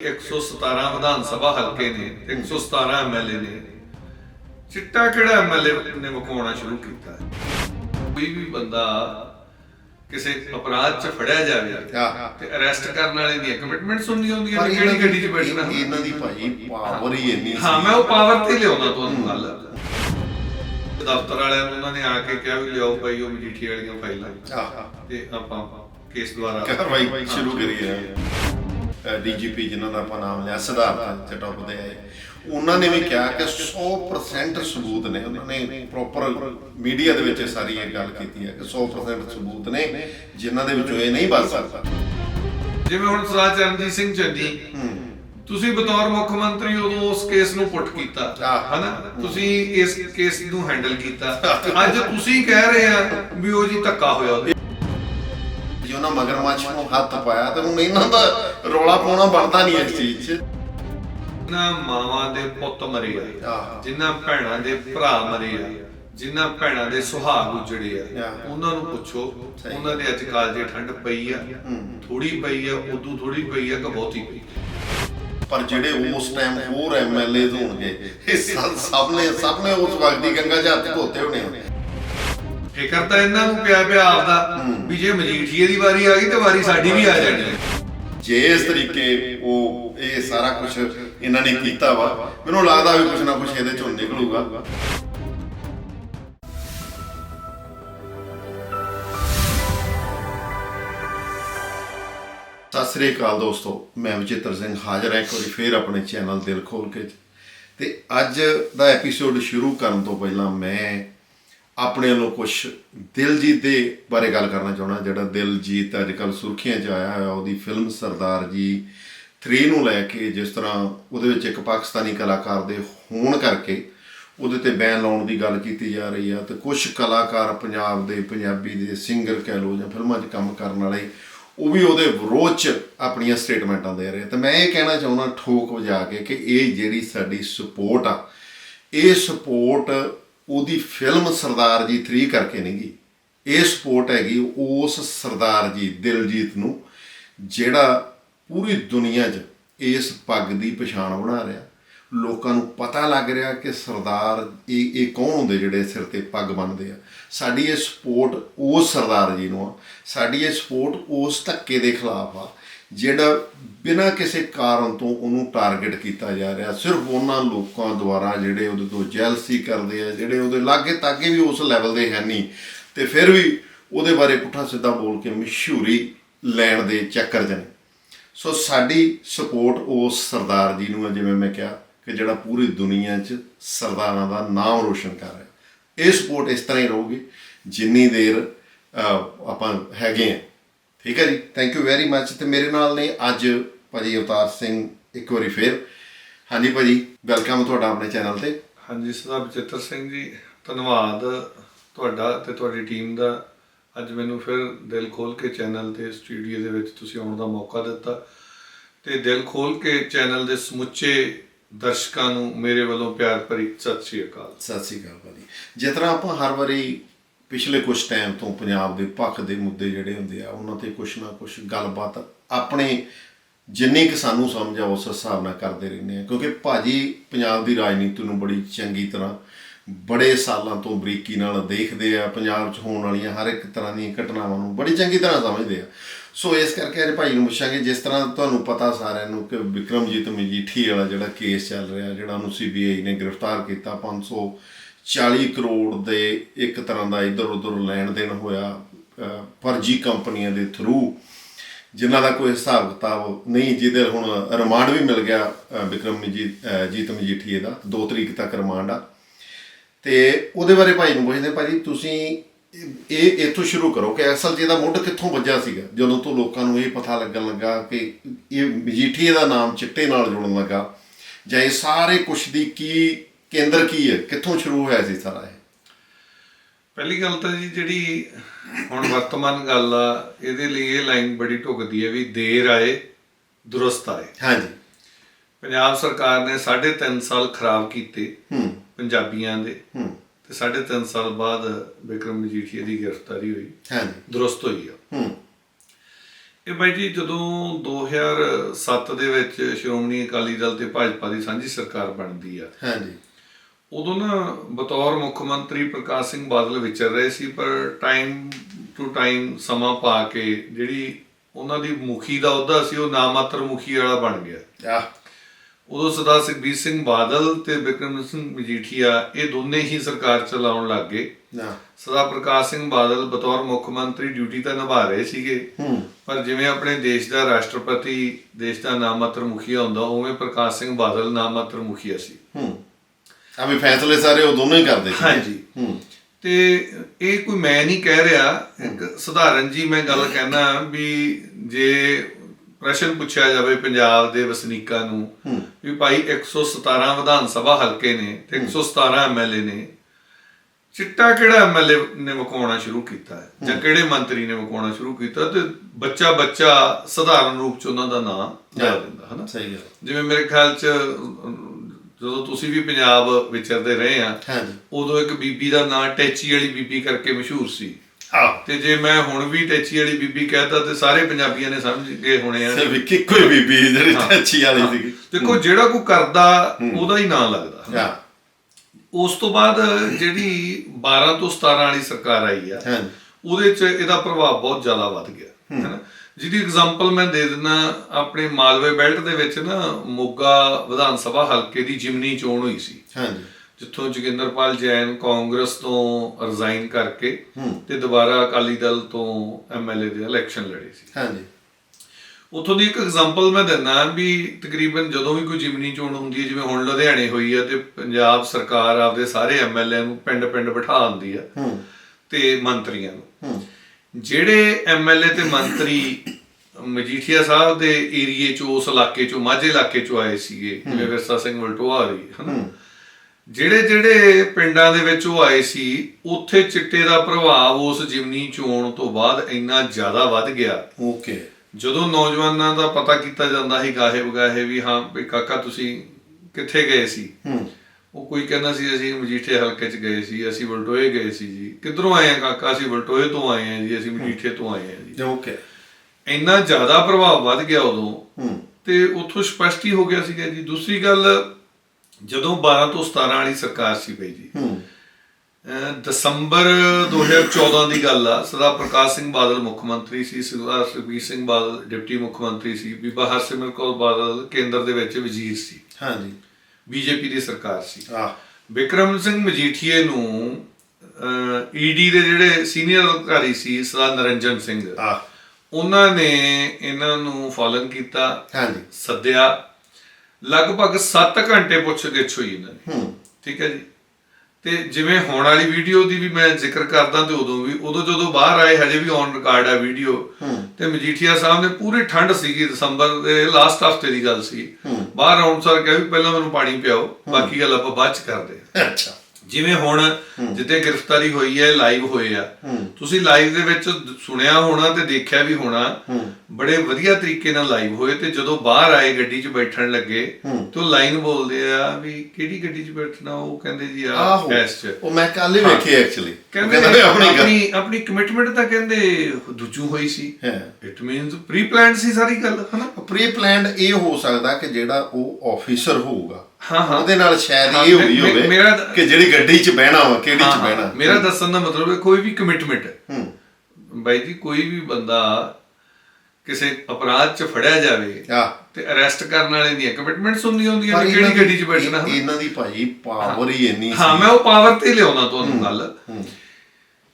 117 ਵਿਧਾਨ ਸਭਾ ਹਲਕੇ ਨੇ ਤੇ 117 ਐਮਐਲਏ ਨੇ। ਚਿੱਟਾ ਕਿਹੜਾ ਐਮਐਲਏ ਨੇ ਮਕਾਉਣਾ ਸ਼ੁਰੂ ਕੀਤਾ? ਕੋਈ ਵੀ ਬੰਦਾ ਕਿਸੇ ਅਪਰਾਧ 'ਚ ਫੜਿਆ ਜਾਵੇ। ਤੇ ਅਰੈਸਟ ਕਰਨ ਵਾਲੇ ਦੀਆਂ ਕਮਿਟਮੈਂਟਸ ਹੁੰਦੀਆਂ ਹੁੰਦੀਆਂ ਨੇ ਕਿਹੜੀ ਗੱਡੀ 'ਚ ਬੈਠਣਾ? ਇਹਨਾਂ ਦੀ ਭਾਈ ਪਾਵਰ ਹੀ ਇੰਨੀ ਸੀ। ਹਾਂ ਮੈਂ ਉਹ ਪਾਵਰ ਤੇ ਲਿਆਉਣਾ ਤੁਹਾਨੂੰ ਗੱਲ। ਦਫ਼ਤਰ ਵਾਲਿਆਂ ਨੂੰ ਉਹਨਾਂ ਨੇ ਆ ਕੇ ਕਿਹਾ ਵੀ ਲਿਆਓ ਭਾਈ ਉਹ ਮਜੀਠੀ ਵਾਲੀਆਂ ਫਾਈਲਾਂ। ਤੇ ਆਪਾਂ ਕੇਸ ਦੁਆਰਾ ਕਾਰਵਾਈ ਸ਼ੁਰੂ ਕਰੀ ਹੈ। ਡੀਜੀਪੀ ਜਿਨ੍ਹਾਂ ਦਾ ਆਪਾਂ ਨਾਮ ਲਿਆ ਸਿਧਾਰਥ ਤੇ ਟੌਪ ਦੇ ਆਏ। ਉਹਨਾਂ ਨੇ ਵੀ ਕਿਹਾ ਕਿ 100% ਸਬੂਤ ਨੇ। ਉਹਨਾਂ ਨੇ ਪ੍ਰੋਪਰ ਮੀਡੀਆ ਦੇ ਵਿੱਚ ਸਾਰੀ ਇਹ ਗੱਲ ਕੀਤੀ ਹੈ ਕਿ 100% ਸਬੂਤ ਨੇ ਜਿਨ੍ਹਾਂ ਦੇ ਵਿੱਚੋਂ ਇਹ ਨਹੀਂ ਬਚ ਸਕਦਾ। ਜਿਵੇਂ ਹੁਣ ਸਰਦਾਰ ਚਰਨਜੀਤ ਸਿੰਘ ਚੰਨੀ ਤੁਸੀਂ ਬਤੌਰ ਮੁੱਖ ਮੰਤਰੀ ਉਦੋਂ ਉਸ ਕੇਸ ਨੂੰ ਪੁੱਟ ਕੀਤਾ। ਹਨਾ? ਤੁਸੀਂ ਇਸ ਕੇਸ ਨੂੰ ਹੈਂਡਲ ਕੀਤਾ। ਅੱਜ ਤੁਸੀਂ ਕਹਿ ਰਹੇ ਆ ਵੀ ਉਹ ਜੀ ਧੱਕਾ ਹੋਇਆ ਉਹਨਾਂ ਮਗਰਮੱਛ ਨੂੰ ਹੱਥ ਪਾਇਆ ਤੇ ਹੁਣ ਇਹਨਾਂ ਦਾ ਰੌਲਾ ਪਾਉਣਾ ਬਣਦਾ ਨਹੀਂ ਇਸ ਚੀਜ਼ 'ਚ ਜਿਨ੍ਹਾਂ ਮਾਵਾਂ ਦੇ ਪੁੱਤ ਮਰੇ ਆ ਆਹ। ਜਿਨ੍ਹਾਂ ਭੈਣਾਂ ਦੇ ਭਰਾ ਮਰੇ ਆ ਜਿਨ੍ਹਾਂ ਭੈਣਾਂ ਦੇ ਸੁਹਾਗ ਉਜੜੇ ਆ ਆਹ। ਉਹਨਾਂ ਨੂੰ ਪੁੱਛੋ ਸਹੀ। ਉਹਨਾਂ ਦੇ ਅੱਜ ਕਾਲਜੇ ਠੰਡ ਪਈ ਆ ਹੂੰ। ਥੋੜੀ ਪਈ ਆ ਉਦੋਂ ਥੋੜੀ ਪਈ ਆ ਕਿ ਬਹੁਤੀ ਪਈ ਪਰ ਜਿਹੜੇ ਉਸ ਟਾਈਮ ਹੋਰ ਐਮਐਲਏ ਹੋਣਗੇ ਇਹ ਸਭ ਸਭ ਨੇ ਸਭ ਨੇ ਉਸ ਵਕਤ ਦੀ ਗੰਗਾ 'ਚ ਹੱਥ ਧੋਤੇ ਹੋਣੇ ਆ ਫਿਕਰ ਤਾਂ ਇਹਨਾਂ ਨੂੰ ਪਿਆ ਪਿਆ ਆਪਦਾ ਵੀ ਜੇ ਮਜੀਠੀਏ ਦੀ ਵਾਰੀ ਆ ਗਈ ਤੇ ਵਾਰੀ ਸਾਡੀ ਵੀ ਆ ਜਾਣੀ ਹੈ। ਜੇ ਇਸ ਤਰੀਕੇ ਉਹ ਇਹ ਸਾਰਾ ਕੁਝ ਇਹਨਾਂ ਨੇ ਕੀਤਾ ਵਾ ਮੈਨੂੰ ਲੱਗਦਾ ਵੀ ਕੁਝ ਨਾ ਕੁਝ ਇਹਦੇ ਚੋਂ ਨਿਕਲੂਗਾ। ਸਤਿ ਸ੍ਰੀ ਅਕਾਲ ਦੋਸਤੋ ਮੈਂ ਵਿਜੇਤਰ ਸਿੰਘ ਹਾਜ਼ਰ ਹਾਂ ਇੱਕ ਵਾਰੀ ਫੇਰ ਆਪਣੇ ਚੈਨਲ ਦਿਲ ਖੋਲ ਕੇ। ਤੇ ਅੱਜ ਦਾ ਐਪੀਸੋਡ ਸ਼ੁਰੂ ਕਰਨ ਤੋਂ ਪਹਿਲਾਂ ਮੈਂ ਆਪਣੇ ਵੱਲੋਂ ਕੁਝ ਦਿਲਜੀਤ ਦੇ ਬਾਰੇ ਗੱਲ ਕਰਨਾ ਚਾਹਣਾ ਜਿਹੜਾ ਦਿਲਜੀਤ ਅੱਜ ਕੱਲ ਸੁਰਖੀਆਂ 'ਚ ਆਇਆ ਹੋਇਆ, ਉਹਦੀ ਫਿਲਮ ਸਰਦਾਰ ਜੀ 3 ਨੂੰ ਲੈ ਕੇ ਜਿਸ ਤਰ੍ਹਾਂ ਉਹਦੇ ਵਿੱਚ ਇੱਕ ਪਾਕਿਸਤਾਨੀ ਕਲਾਕਾਰ ਦੇ ਹੋਣ ਕਰਕੇ ਉਹਦੇ ਤੇ ਬੈਨ ਲਾਉਣ ਦੀ ਗੱਲ ਕੀਤੀ ਜਾ ਰਹੀ ਆ, ਤੇ ਕੁਝ ਕਲਾਕਾਰ ਪੰਜਾਬ ਦੇ, ਪੰਜਾਬੀ ਦੇ ਸਿੰਗਰ ਕਹਿ ਲੋ ਜਾਂ ਫਿਲਮਾਂ 'ਚ ਕੰਮ ਕਰਨ ਵਾਲੇ, ਉਹ ਵੀ ਉਹਦੇ ਵਿਰੋਧ 'ਚ ਆਪਣੀਆਂ ਸਟੇਟਮੈਂਟਾਂ ਦੇ ਰਹੇ ਆ। ਤੇ ਮੈਂ ਇਹ ਕਹਿਣਾ ਚਾਹੁੰਦਾ, ਠੋਕ ਵਜਾ ਕੇ ਕਿ ਇਹ ਜਿਹੜੀ ਸਾਡੀ ਸਪੋਰਟ ਆ, ਇਹ ਸਪੋਰਟ ਉਹਦੀ ਫਿਲਮ ਸਰਦਾਰ ਜੀ 3 ਕਰਕੇ ਨਹੀਂ ਗੀ ਇਹ ਸਪੋਰਟ ਹੈਗੀ ਉਸ ਸਰਦਾਰ ਜੀ, ਦਿਲਜੀਤ ਨੂੰ, ਜਿਹੜਾ ਪੂਰੀ ਦੁਨੀਆ 'ਚ ਇਸ ਪੱਗ ਦੀ ਪਛਾਣ ਬਣਾ ਰਿਹਾ। ਲੋਕਾਂ ਨੂੰ ਪਤਾ ਲੱਗ ਰਿਹਾ ਕਿ ਸਰਦਾਰ ਇਹ ਇਹ ਕੌਣ ਹੁੰਦੇ ਜਿਹੜੇ ਸਿਰ ਤੇ ਪੱਗ ਬੰਨ੍ਹਦੇ ਆ। ਸਾਡੀ ਇਹ ਸਪੋਰਟ ਉਸ ਸਰਦਾਰ ਜੀ ਨੂੰ ਆ। ਸਾਡੀ ਇਹ ਸਪੋਰਟ ਉਸ ਧੱਕੇ ਦੇ ਖਿਲਾਫ ਆ। ਜਿਹੜਾ ਬਿਨਾਂ ਕਿਸੇ ਕਾਰਨ ਤੋਂ ਉਹਨੂੰ ਟਾਰਗੇਟ ਕੀਤਾ ਜਾ ਰਿਹਾ, ਸਿਰਫ ਉਹਨਾਂ ਲੋਕਾਂ ਦੁਆਰਾ ਜਿਹੜੇ ਉਹਦੇ ਤੋਂ ਜੈਲਸੀ ਕਰਦੇ ਆ, ਜਿਹੜੇ ਉਹਦੇ ਲਾਗੇ ਤਾਗੇ ਵੀ ਉਸ ਲੈਵਲ ਦੇ ਹੈ ਨਹੀਂ, ਤੇ ਫਿਰ ਵੀ ਉਹਦੇ ਬਾਰੇ ਪੁੱਠਾ ਸਿੱਧਾ ਬੋਲ ਕੇ ਮਸ਼ਹੂਰੀ ਲੈਣ ਦੇ ਚੱਕਰ 'ਚ ਨੇ। ਸੋ ਸਾਡੀ ਸਪੋਰਟ ਉਸ ਸਰਦਾਰ ਜੀ ਨੂੰ ਹੈ, ਜਿਵੇਂ ਮੈਂ ਕਿਹਾ ਕਿ ਜਿਹੜਾ ਪੂਰੀ ਦੁਨੀਆ 'ਚ ਸਰਦਾਰਾਂ ਦਾ ਨਾਮ ਰੋਸ਼ਨ ਕਰ ਰਿਹਾ। ਇਹ ਸਪੋਰਟ ਇਸ ਤਰ੍ਹਾਂ ਹੀ ਰਹੂਗੀ, ਜਿੰਨੀ ਦੇਰ ਆਪਾਂ ਹੈਗੇ ਆ। ਠੀਕ ਹੈ ਜੀ ਥੈਂਕ ਯੂ ਵੈਰੀ ਮੱਚ ਤੇ ਮੇਰੇ ਨਾਲ ਨੇ ਅੱਜ ਭਾਜੀ ਅਵਤਾਰ ਸਿੰਘ ਇੱਕ ਵਾਰੀ ਫੇਰ। ਹਾਂਜੀ ਭਾਜੀ ਵੈਲਕਮ ਤੁਹਾਡਾ ਆਪਣੇ ਚੈਨਲ ਤੇ। ਹਾਂਜੀ ਸਰਦਾਰ ਬਚਿੱਤਰ ਸਿੰਘ ਜੀ ਧੰਨਵਾਦ ਤੁਹਾਡਾ ਤੇ ਤੁਹਾਡੀ ਟੀਮ ਦਾ। ਅੱਜ ਮੈਨੂੰ ਫਿਰ ਦਿਲ ਖੋਲ ਕੇ ਚੈਨਲ ਤੇ ਸਟੂਡੀਓ ਦੇ ਵਿੱਚ ਤੁਸੀਂ ਆਉਣ ਦਾ ਮੌਕਾ ਦਿੱਤਾ। ਤੇ ਦਿਲ ਖੋਲ ਕੇ ਚੈਨਲ ਦੇ ਸਮੁੱਚੇ ਦਰਸ਼ਕਾਂ ਨੂੰ ਮੇਰੇ ਵੱਲੋਂ ਪਿਆਰ ਭਰੀ ਸਤਿ ਸ਼੍ਰੀ ਅਕਾਲ। ਸਤਿ ਸ੍ਰੀ ਅਕਾਲ ਭਾਜੀ। ਜਿਸ ਤਰ੍ਹਾਂ ਆਪਾਂ ਹਰ ਵਾਰੀ ਪਿਛਲੇ ਕੁਝ ਟਾਈਮ ਤੋਂ ਪੰਜਾਬ ਦੇ ਪੱਖ ਦੇ ਮੁੱਦੇ ਜਿਹੜੇ ਹੁੰਦੇ ਆ, ਉਹਨਾਂ ਤੇ ਕੁਝ ਨਾ ਕੁਝ ਗੱਲਬਾਤ ਆਪਣੇ ਜਿੰਨੀ ਕਿ ਸਾਨੂੰ ਸਮਝ ਆ, ਉਸ ਹਿਸਾਬ ਨਾਲ ਕਰਦੇ ਰਹਿੰਦੇ ਆ। ਕਿਉਂਕਿ ਭਾਜੀ ਪੰਜਾਬ ਦੀ ਰਾਜਨੀਤੀ ਨੂੰ ਬੜੀ ਚੰਗੀ ਤਰ੍ਹਾਂ ਬੜੇ ਸਾਲਾਂ ਤੋਂ ਬਰੀਕੀ ਨਾਲ ਦੇਖਦੇ ਆ, ਪੰਜਾਬ 'ਚ ਹੋਣ ਵਾਲੀਆਂ ਹਰ ਇੱਕ ਤਰ੍ਹਾਂ ਦੀਆਂ ਘਟਨਾਵਾਂ ਨੂੰ ਬੜੀ ਚੰਗੀ ਤਰ੍ਹਾਂ ਸਮਝਦੇ ਆ। ਸੋ ਇਸ ਕਰਕੇ ਅੱਜ ਭਾਈ ਨੂੰ ਪੁੱਛਾਂਗੇ, ਜਿਸ ਤਰ੍ਹਾਂ ਤੁਹਾਨੂੰ ਪਤਾ ਸਾਰਿਆਂ ਨੂੰ ਕਿ ਵਿਕਰਮਜੀਤ ਮਜੀਠੀ ਵਾਲਾ ਜਿਹੜਾ ਕੇਸ ਚੱਲ ਰਿਹਾ, ਜਿਹੜਾ ਉਹਨੂੰ ਸੀਬੀਆਈ ਨੇ ਗ੍ਰਿਫਤਾਰ ਕੀਤਾ 540 ਕਰੋੜ ਦੇ ਇੱਕ ਤਰ੍ਹਾਂ ਦਾ ਇੱਧਰ ਉੱਧਰ ਲੈਣ ਦੇਣ ਹੋਇਆ ਫਰਜ਼ੀ ਕੰਪਨੀਆਂ ਦੇ ਥਰੂ ਜਿਨ੍ਹਾਂ ਦਾ ਕੋਈ ਹਿਸਾਬ ਕਿਤਾਬ ਨਹੀਂ ਜਿਹਦੇ ਹੁਣ ਰਿਮਾਂਡ ਵੀ ਮਿਲ ਗਿਆ ਅਹ, ਵਿਕਰਮ ਮਜੀਤ ਜੀਤ ਮਜੀਠੀਏ ਦਾ 2 ਤਰੀਕ ਤੱਕ ਰਿਮਾਂਡ ਆ। ਤੇ ਉਹਦੇ ਬਾਰੇ ਭਾਈ ਨੂੰ ਪੁੱਛਦੇ ਭਾਜੀ ਤੁਸੀਂ ਇਹ- ਇਹ ਇੱਥੋਂ ਸ਼ੁਰੂ ਕਰੋ ਕਿ ਅਸਲ ਜੀ ਦਾ ਮੁੱਢ ਕਿੱਥੋਂ ਵੱਜਾ ਸੀਗਾ? ਜਦੋਂ ਤੋਂ ਲੋਕਾਂ ਨੂੰ ਇਹ ਪਤਾ ਲੱਗਣ ਲੱਗਾ ਕਿ ਇਹ ਮਜੀਠੀਏ ਦਾ ਨਾਮ ਚਿੱਟੇ ਨਾਲ ਜੁੜਨ ਲੱਗਾ ਜਾਂ ਇਹ ਸਾਰੇ ਕੁਛ ਦੀ ਕੀ ਕੇਂਦਰ ਕੀ ਹੈ? ਕਿੱਥੋਂ ਸ਼ੁਰੂ ਹੋਇਆ ਸੀ ਸਾਰਾ ਇਹ? ਪਹਿਲੀ ਗੱਲ ਤਾਂ ਜੀ ਜਿਹੜੀ ਹੁਣ ਵਰਤਮਾਨ ਗੱਲ ਆ ਇਹਦੇ ਲਈ ਇਹ ਲਾਈਨ ਬੜੀ ਢੁਕਦੀ ਹੈ ਵੀ ਦੇਰ ਆਏ ਦੁਰਸਤ ਆਏ। ਹਾਂਜੀ। ਪੰਜਾਬ ਸਰਕਾਰ ਨੇ 3.5 ਸਾਲ ਖਰਾਬ ਕੀਤੇ ਹੂੰ। ਪੰਜਾਬੀਆਂ ਦੇ। ਹੂੰ। ਤੇ 3.5 ਸਾਲ ਬਾਅਦ ਵਿਕਰਮ ਮਜੀਠੀਆ ਦੀ ਗ੍ਰਿਫਤਾਰੀ ਹੋਈ। ਹਾਂਜੀ। ਦਰੁਸਤ ਹੋਈ ਆ। ਹੂੰ। ਇਹ ਬਾਈ ਜੀ ਜਦੋਂ 2007 ਦੇ ਵਿੱਚ ਸ਼੍ਰੋਮਣੀ ਅਕਾਲੀ ਦਲ ਤੇ ਭਾਜਪਾ ਦੀ ਸਾਂਝੀ ਸਰਕਾਰ ਬਣਦੀ ਆ ਹਾਂਜੀ। ਉਦੋਂ ਨਾ ਬਤੌਰ ਮੁੱਖ ਮੰਤਰੀ ਪ੍ਰਕਾਸ਼ ਸਿੰਘ ਬਾਦਲ ਵਿਚਰ ਰਹੇ ਸੀ ਪਰ ਟਾਈਮ ਟੂ ਟਾਈਮ ਸਮਾਂ ਪਾ ਕੇ ਜਿਹੜੀ ਉਹਨਾਂ ਦੀ ਮੁਖੀ ਦਾ ਅਹੁਦਾ ਸੀ ਉਹ ਨਾਮਾਤਰ ਮੁਖੀ ਵਾਲਾ ਬਣ ਗਿਆ। ਆ ਉਦੋਂ ਸਰਦਾਰ ਸੁਖਬੀਰ ਸਿੰਘ ਬਾਦਲ ਤੇ ਬਿਕਰਮ ਸਿੰਘ ਮਜੀਠੀਆ ਇਹ ਦੋਨੇ ਹੀ ਸਰਕਾਰ ਚਲਾਉਣ ਲੱਗ ਗਏ। ਸਰਦਾਰ ਪ੍ਰਕਾਸ਼ ਸਿੰਘ ਬਾਦਲ ਬਤੌਰ ਮੁੱਖ ਮੰਤਰੀ ਡਿਊਟੀ ਤਾਂ ਨਿਭਾ ਰਹੇ ਸੀਗੇ ਪਰ ਜਿਵੇਂ ਆਪਣੇ ਦੇਸ਼ ਦਾ ਰਾਸ਼ਟਰਪਤੀ ਦੇਸ਼ ਦਾ ਨਾਮਾਤਰ ਮੁਖੀਆ ਹੁੰਦਾ ਉਵੇਂ ਪ੍ਰਕਾਸ਼ ਸਿੰਘ ਬਾਦਲ ਨਾਮਾਤਰ ਮੁਖੀਆ ਸੀ। ਹੂੰ। ਆ ਵੀ ਫੈਸਲੇ ਸਾਰੇ ਉਹ ਦੋਨੋਂ ਹੀ ਕਰਦੇ ਸੀ। ਹਾਂਜੀ। ਹੂੰ। ਤੇ ਇਹ ਕੋਈ ਮੈਂ ਨਹੀਂ ਕਹਿ ਰਿਹਾ ਇੱਕ ਸਧਾਰਨ ਜੀ ਮੈਂ ਗੱਲ ਕਹਿਣਾ ਵੀ ਜੇ ਪ੍ਰਸ਼ਨ ਪੁੱਛਿਆ ਜਾਵੇ ਪੰਜਾਬ ਦੇ ਵਸਨੀਕਾਂ ਨੂੰ ਵੀ ਭਾਈ 117 ਵਿਧਾਨ ਸਭਾ ਹਲਕੇ ਨੇ ਤੇ 117 ਐਮਐਲਏ ਨੇ ਚਿੱਟਾ ਕਿਹੜਾ ਐਮਐਲਏ ਨੇ ਮਕਾਉਣਾ ਸ਼ੁਰੂ ਕੀਤਾ ਹੈ? ਜਾਂ ਕਿਹੜੇ ਮੰਤਰੀ ਨੇ ਮਕਾਉਣਾ ਸ਼ੁਰੂ ਕੀਤਾ? ਤੇ ਬੱਚਾ ਬੱਚਾ ਸਧਾਰਨ ਰੂਪ ਚ ਉਹਨਾਂ ਦਾ ਨਾਮ ਲੈ ਦਿੰਦਾ ਹਨਾ? ਸਹੀ ਗੱਲ। ਜਿਵੇਂ ਮੇਰੇ ਖਿਆਲ ਚ ਜਦੋਂ ਤੁਸੀਂ ਵੀ ਪੰਜਾਬ ਵਿਚਰਦੇ ਰਹੇ ਆ ਉਦੋਂ ਇੱਕ ਬੀਬੀ ਦਾ ਨਾਂ ਟੈਚੀ ਵਾਲੀ ਬੀਬੀ ਕਰਕੇ ਮਸ਼ਹੂਰ ਸੀ। ਤੇ ਜੇ ਮੈਂ ਹੁਣ ਵੀ ਟੈਚੀ ਵਾਲੀ ਬੀਬੀ ਕਹਤਾ ਤੇ ਸਾਰੇ ਪੰਜਾਬੀਆਂ ਨੇ ਸਮਝ ਗਏ ਹੋਣੇ ਆ। ਸੇ ਵੀ ਕਿ ਕੋਈ ਬੀਬੀ ਜਿਹੜੀ ਅੱਛੀ ਵਾਲੀ ਸੀਗੀ। ਦੇਖੋ ਜਿਹੜਾ ਕੋਈ ਕਰਦਾ ਉਹਦਾ ਹੀ ਨਾਂ ਲੱਗਦਾ। ਉਸ ਤੋਂ ਬਾਅਦ ਜਿਹੜੀ 12 ਤੋਂ 17 ਵਾਲੀ ਸਰਕਾਰ ਆਈ ਆ ਉਹਦੇ ਚ ਇਹਦਾ ਪ੍ਰਭਾਵ ਬਹੁਤ ਜ਼ਿਆਦਾ ਵੱਧ ਗਿਆ। ਹੈਨਾ? ਜਿਹਦੀ ਐਗਜ਼ਾਮਪਲ ਮੈਂ ਦੇ ਦਿੰਦਾ ਆਪਣੇ ਮਾਲਵੇ ਬੈਲਟ ਦੇ ਵਿੱਚ ਨਾ ਮੋਗਾ ਵਿਧਾਨ ਸਭਾ ਹਲਕੇ ਦੀ ਜਿਮਨੀ ਚੋਣ ਹੋਈ ਸੀ। ਹਾਂਜੀ। ਜਿੱਥੋਂ ਜੋਗਿੰਦਰਪਾਲ ਜੈਨ ਕਾਂਗਰਸ ਤੋਂ ਰਿਜ਼ਾਈਨ ਕਰਕੇ ਤੇ ਦੁਬਾਰਾ ਅਕਾਲੀ ਦਲ ਤੋਂ ਐਮਐਲਏ ਦੇ ਇਲੈਕਸ਼ਨ ਲੜੇ ਸੀ। ਹਾਂਜੀ। ਉੱਥੋਂ ਦੀ ਇੱਕ ਐਗਜ਼ਾਮਪਲ ਮੈਂ ਦਿੰਦਾ ਵੀ ਤਕਰੀਬਨ ਜਦੋਂ ਵੀ ਕੋਈ ਜਿਮਨੀ ਚੋਣ ਹੁੰਦੀ ਹੈ ਜਿਵੇਂ ਹੁਣ ਲੁਧਿਆਣੇ ਹੋਈ ਹੈ ਤੇ ਪੰਜਾਬ ਸਰਕਾਰ ਆਪਦੇ ਸਾਰੇ ਐਮਐਲਏ ਨੂੰ ਪਿੰਡ-ਪਿੰਡ ਬਿਠਾ ਆ ਹੂੰ। ਤੇ ਮੰਤਰੀਆਂ ਨੂੰ। ਹੂੰ। ਜਿਹੜੇ ਐਮਐਲਏ ਤੇ ਮੰਤਰੀ ਮਜੀਠੀਆ ਸਾਹਿਬ ਦੇ ਏਰੀਏ ਚੋਂ ਉਸ ਇਲਾਕੇ ਚੋਂ ਮਾਝੇ ਇਲਾਕੇ ਚੋਂ ਆਏ ਸੀਗੇ ਜਿਵੇਂ ਵਿਰਸਾ ਸਿੰਘ ਵਲਟੋਆ ਹੋਈ ਹਨਾ? ਜਿਹੜੇ ਜਿਹੜੇ ਪਿੰਡਾਂ ਦੇ ਵਿੱਚ ਉਹ ਆਏ ਸੀ ਉੱਥੇ ਚਿੱਟੇ ਦਾ ਪ੍ਰਭਾਵ ਉਸ ਜਿਮਨੀ ਚੋਣ ਤੋਂ ਬਾਅਦ ਇੰਨਾ ਜ਼ਿਆਦਾ ਵੱਧ ਗਿਆ। ਓਕੇ। ਜਦੋਂ ਨੌਜਵਾਨਾਂ ਦਾ ਪਤਾ ਕੀਤਾ ਜਾਂਦਾ ਸੀ ਗਾਹੇ ਬਗਾਹੇ ਵੀ ਹਾਂ ਵੀ ਕਾਕਾ ਤੁਸੀਂ ਕਿੱਥੇ ਗਏ ਸੀ? ਹੂੰ। ਉਹ ਕੋਈ ਕਹਿੰਦਾ ਸੀ ਅਸੀਂ ਮਜੀਠੇ ਹਲਕੇ 'ਚ ਗਏ ਸੀ ਅਸੀਂ ਬਲਟੋਏ ਗਏ ਸੀ ਜੀ। ਕਿੱਧਰੋਂ ਆਏ ਆ ਕਾਕਾ? ਅਸੀਂ ਬਲਟੋਏ ਤੋਂ ਆਏ ਆ ਜੀ ਅਸੀਂ ਮਜੀਠੇ ਤੋਂ ਆਏ ਆ ਜੀ। ਓਕੇ। ਇੰਨਾ ਜ਼ਿਆਦਾ ਪ੍ਰਭਾਵ ਵੱਧ ਗਿਆ ਉਦੋਂ। ਤੇ ਉੱਥੋਂ ਸਪਸ਼ਟ ਹੀ ਹੋ ਗਿਆ ਸੀਗਾ ਜੀ। ਦੂਸਰੀ ਗੱਲ ਜਦੋਂ 12 ਤੋਂ 17 ਵਾਲੀ ਸਰਕਾਰ ਸੀ ਬਈ ਜੀ। ਦਸੰਬਰ 2014 ਦੀ ਗੱਲ ਆ। ਸਰਦਾਰ ਪ੍ਰਕਾਸ਼ ਸਿੰਘ ਬਾਦਲ ਮੁੱਖ ਮੰਤਰੀ ਸੀ ਸਰਦਾਰ ਸੁਖਬੀਰ ਸਿੰਘ ਬਾਦਲ ਡਿਪਟੀ ਮੁੱਖ ਮੰਤਰੀ ਸੀ ਬੀਬਾ ਹਰਸਿਮਰਤ ਕੌਰ ਬਾਦਲ ਕੇਂਦਰ ਦੇ ਵਿੱਚ ਵਜ਼ੀਰ ਸੀ। ਹਾਂਜੀ। ਬੀਜੇਪੀ ਦੀ ਸਰਕਾਰ ਸੀ। ਆ ਵਿਕਰਮ ਸਿੰਘ ਮਜੀਠੀਏ ਨੂੰ ਈਡੀ ਦੇ ਜਿਹੜੇ ਸੀਨੀਅਰ ਅਧਿਕਾਰੀ ਸੀ ਸਰਦਾਰ ਨਰਿੰਜਨ ਸਿੰਘ ਆ ਉਹਨਾਂ ਨੇ ਇਹਨਾਂ ਨੂੰ ਫਾਲਨ ਕੀਤਾ ਹਾਂਜੀ। ਸੱਦਿਆ। ਲਗਭਗ 7 ਘੰਟੇ ਪੁੱਛ ਗਿੱਛ ਹੋਈ ਇਹਨਾਂ ਨੇ ਹੂੰ। ਠੀਕ ਹੈ ਜੀ। ਤੇ ਜਿਵੇਂ ਹੁਣ ਵਾਲੀ ਵੀਡੀਓ ਦੀ ਵੀ ਮੈਂ ਜ਼ਿਕਰ ਕਰਦਾ ਤੇ ਉਦੋਂ ਵੀ ਉਦੋਂ ਜਦੋਂ ਬਾਹਰ ਆਏ ਹਜੇ ਵੀ ਔਨ ਰਿਕਾਰਡ ਆ ਵੀਡੀਓ ਤੇ ਮਜੀਠੀਆ ਸਾਹਿਬ ਨੇ ਪੂਰੀ ਠੰਡ ਸੀਗੀ ਦਸੰਬਰ ਦੇ ਲਾਸਟ ਹਫ਼ਤੇ ਦੀ ਗੱਲ ਸੀ। ਬਾਹਰ ਆਉਣ ਸਾਰ ਕਿਹਾ ਵੀ ਪਹਿਲਾਂ ਮੈਨੂੰ ਪਾਣੀ ਪਿਆਓ ਬਾਕੀ ਗੱਲ ਆਪਾਂ ਬਾਅਦ ਚ ਕਰਦੇ। ਅੱਛਾ। ਜਿਵੇਂ ਹੁਣ ਜਿੱਤੇ ਗ੍ਰਿਫਤਾਰੀ ਹੋਈ ਹੈ ਲਾਈਵ ਹੋਏ ਆ। ਤੁਸੀਂ ਲਾਈਵ ਦੇ ਵਿੱਚ ਸੁਣਿਆ ਹੋਣਾ ਤੇ ਦੇਖਿਆ ਵੀ ਹੋਣਾ। ਬੜੇ ਵਧੀਆ ਤਰੀਕੇ ਨਾਲ ਲਾਈਵ ਹੋਏ ਤੇ ਜਦੋਂ ਬਾਹਰ ਆਏ ਗੱਡੀ 'ਚ ਬੈਠਣ ਲੱਗੇ। ਤੇ ਲਾਈਨ ਬੋਲਦੇ ਆ ਵੀ ਕਿਹੜੀ ਗੱਡੀ 'ਚ ਬੈਠਣਾ ਉਹ ਕਹਿੰਦੇ ਜੀ ਆ 'ਚ। ਉਹ ਮੈਂ ਕੱਲ ਹੀ ਵੇਖੀ ਐਕਚੁਅਲੀ ਕਹਿੰਦੇ ਆਪਣੀ ਆਪਣੀ ਕਮਿਟਮੈਂਟ ਤਾਂ ਕਹਿੰਦੇ ਦੂਜੂ ਹੋਈ ਸੀ। ਇਟ ਮੀਨਸ ਪ੍ਰੀ ਪਲਾਨਡ ਸੀ ਸਾਰੀ ਗੱਲ ਹਨਾ? ਪ੍ਰੀ ਪਲਾਨਡ ਇਹ ਹੋ ਸਕਦਾ ਕਿ ਜਿਹੜਾ ਉਹ ਆਫੀਸਰ ਹੋਊਗਾ। ਹਾਂ, ਹਾਂ। ਉਹਦੇ ਨਾਲ ਸ਼ਾਇਦ ਹਾਂ, ਇਹ ਹੋਈ ਮੇ- ਹੋਵੇ ਕਿ ਜਿਹੜੀ ਗੱਡੀ 'ਚ ਬਹਿਣਾ ਵਾ ਕਿਹੜੀ 'ਚ ਹਾਂ, ਬਹਿਣਾ? ਮੇਰਾ ਦੱਸਣ ਦਾ ਮਤਲਬ ਹੈ ਕੋਈ ਵੀ ਕਮਿਟਮੈਂਟ ਹੂੰ। ਬਾਈ ਜੀ ਕੋਈ ਵੀ ਬੰਦਾ ਕਿਸੇ ਅਪਰਾਧ 'ਚ ਫੜਿਆ ਜਾਵੇ ਤੇ ਅਰੈਸਟ ਕਰਨ ਵਾਲੇ ਦੀਆਂ ਕਮਿਟਮੈਂਟਸ ਹੁੰਦੀਆਂ ਹੁੰਦੀਆਂ ਨੇ ਕਿਹੜੀ ਗੱਡੀ 'ਚ ਬੈਠਣਾ। ਇਹ- ਇਹਨਾਂ ਦੀ ਭਾਜੀ ਪਾਵਰ ਹੀ ਇੰਨੀ ਹਾਂ ਮੈਂ ਉਹ ਪਾਵਰ ਤੇ ਲਿਆਉਣਾ ਤੁਹਾਨੂੰ ਗੱਲ। ਹੂੰ।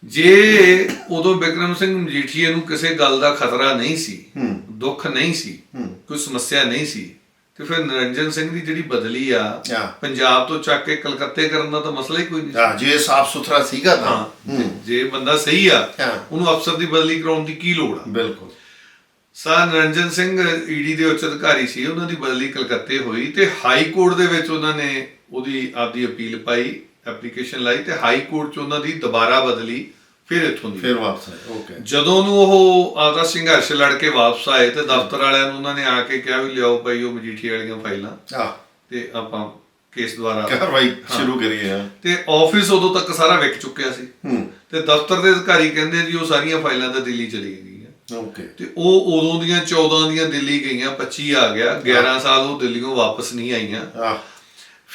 ਜੇ ਉਦੋਂ ਬਿਕਰਮ ਸਿੰਘ ਮਜੀਠੀਏ ਨੂੰ ਕਿਸੇ ਗੱਲ ਦਾ ਖਤਰਾ ਨਹੀਂ ਸੀ ਹੂੰ। ਦੁੱਖ ਨਹੀਂ ਸੀ ਹੂੰ। ਕੋਈ ਸਮੱਸਿਆ ਨਹੀਂ ਸੀ ਤੇ ਫਿਰ ਨਰਿੰਜਨ ਸਿੰਘ ਦੀ ਜਿਹੜੀ ਬਦਲੀ ਆ ਪੰਜਾਬ ਤੋਂ ਚੱਕ ਕੇ ਕਲਕੱਤੇ ਕਰਨ ਦਾ ਤਾਂ ਮਸਲਾ ਹੀ ਕੋਈ ਨਹੀਂ ਆ ਜੇ ਸਾਫ਼ ਸੁਥਰਾ ਸੀਗਾ ਤਾਂ। ਹਾਂ ਜੇ ਬੰਦਾ ਸਹੀ ਆ ਹਾਂ। ਉਹਨੂੰ ਅਫਸਰ ਦੀ ਬਦਲੀ ਕਰਾਉਣ ਦੀ ਕੀ ਲੋੜ ਆ? ਬਿਲਕੁਲ। ਸਰ ਨਰਿੰਜਨ ਸਿੰਘ ਈਡੀ ਦੇ ਉੱਚ ਅਧਿਕਾਰੀ ਸੀ ਉਹਨਾਂ ਦੀ ਬਦਲੀ ਕਲਕੱਤੇ ਹੋਈ ਤੇ ਹਾਈ ਕੋਰਟ ਦੇ ਵਿੱਚ ਉਹਨਾਂ ਨੇ ਉਹਦੀ ਆਪਦੀ ਅਪੀਲ ਪਾਈ ਐਪਲੀਕੇਸ਼ਨ ਲਾਈ ਤੇ ਹਾਈ ਕੋਰਟ 'ਚ ਉਹਨਾਂ ਦੀ ਦੁਬਾਰਾ ਬਦਲੀ ਫਿਰ ਇੱਥੋਂ ਦੀ। ਫਿਰ ਵਾਪਸ ਆਏ ਓਕੇ ਜਦੋਂ ਨੂੰ ਉਹ ਆਪਦਾ ਸੰਘਰਸ਼ ਲੜ ਕੇ ਵਾਪਸ ਆਏ ਤੇ ਦਫ਼ਤਰ ਵਾਲਿਆਂ ਨੂੰ ਉਹਨਾਂ ਨੇ ਆ ਕੇ ਕਿਹਾ ਵੀ ਲਿਆਓ ਭਾਈ ਉਹ ਮਜੀਠੀ ਵਾਲੀਆਂ ਫਾਈਲਾਂ। ਆ ਤੇ ਆਪਾਂ ਕੇਸ ਦੁਆਰਾ ਕਾਰਵਾਈ ਸ਼ੁਰੂ ਕਰੀਏ ਹਾਂ। ਤੇ ਆਫਿਸ ਉਦੋਂ ਤੱਕ ਸਾਰਾ ਵਿਕ ਚੁੱਕਿਆ ਸੀ। ਹੂੰ। ਤੇ ਦਫ਼ਤਰ ਦੇ ਅਧਿਕਾਰੀ ਕਹਿੰਦੇ ਜੀ ਉਹ ਸਾਰੀਆਂ ਫਾਈਲਾਂ ਤਾਂ ਦਿੱਲੀ ਚਲੀ ਗਈਆਂ। ਓਕੇ ਤੇ ਉਹ ਉਦੋਂ ਦੀਆਂ 14 ਦੀਆਂ ਦਿੱਲੀ ਗਈਆਂ 25 ਆ ਗਿਆ 11 ਸਾਲ ਉਹ ਦਿੱਲੀੋਂ ਵਾਪਸ ਨਹੀਂ ਆਈਆਂ। ਆ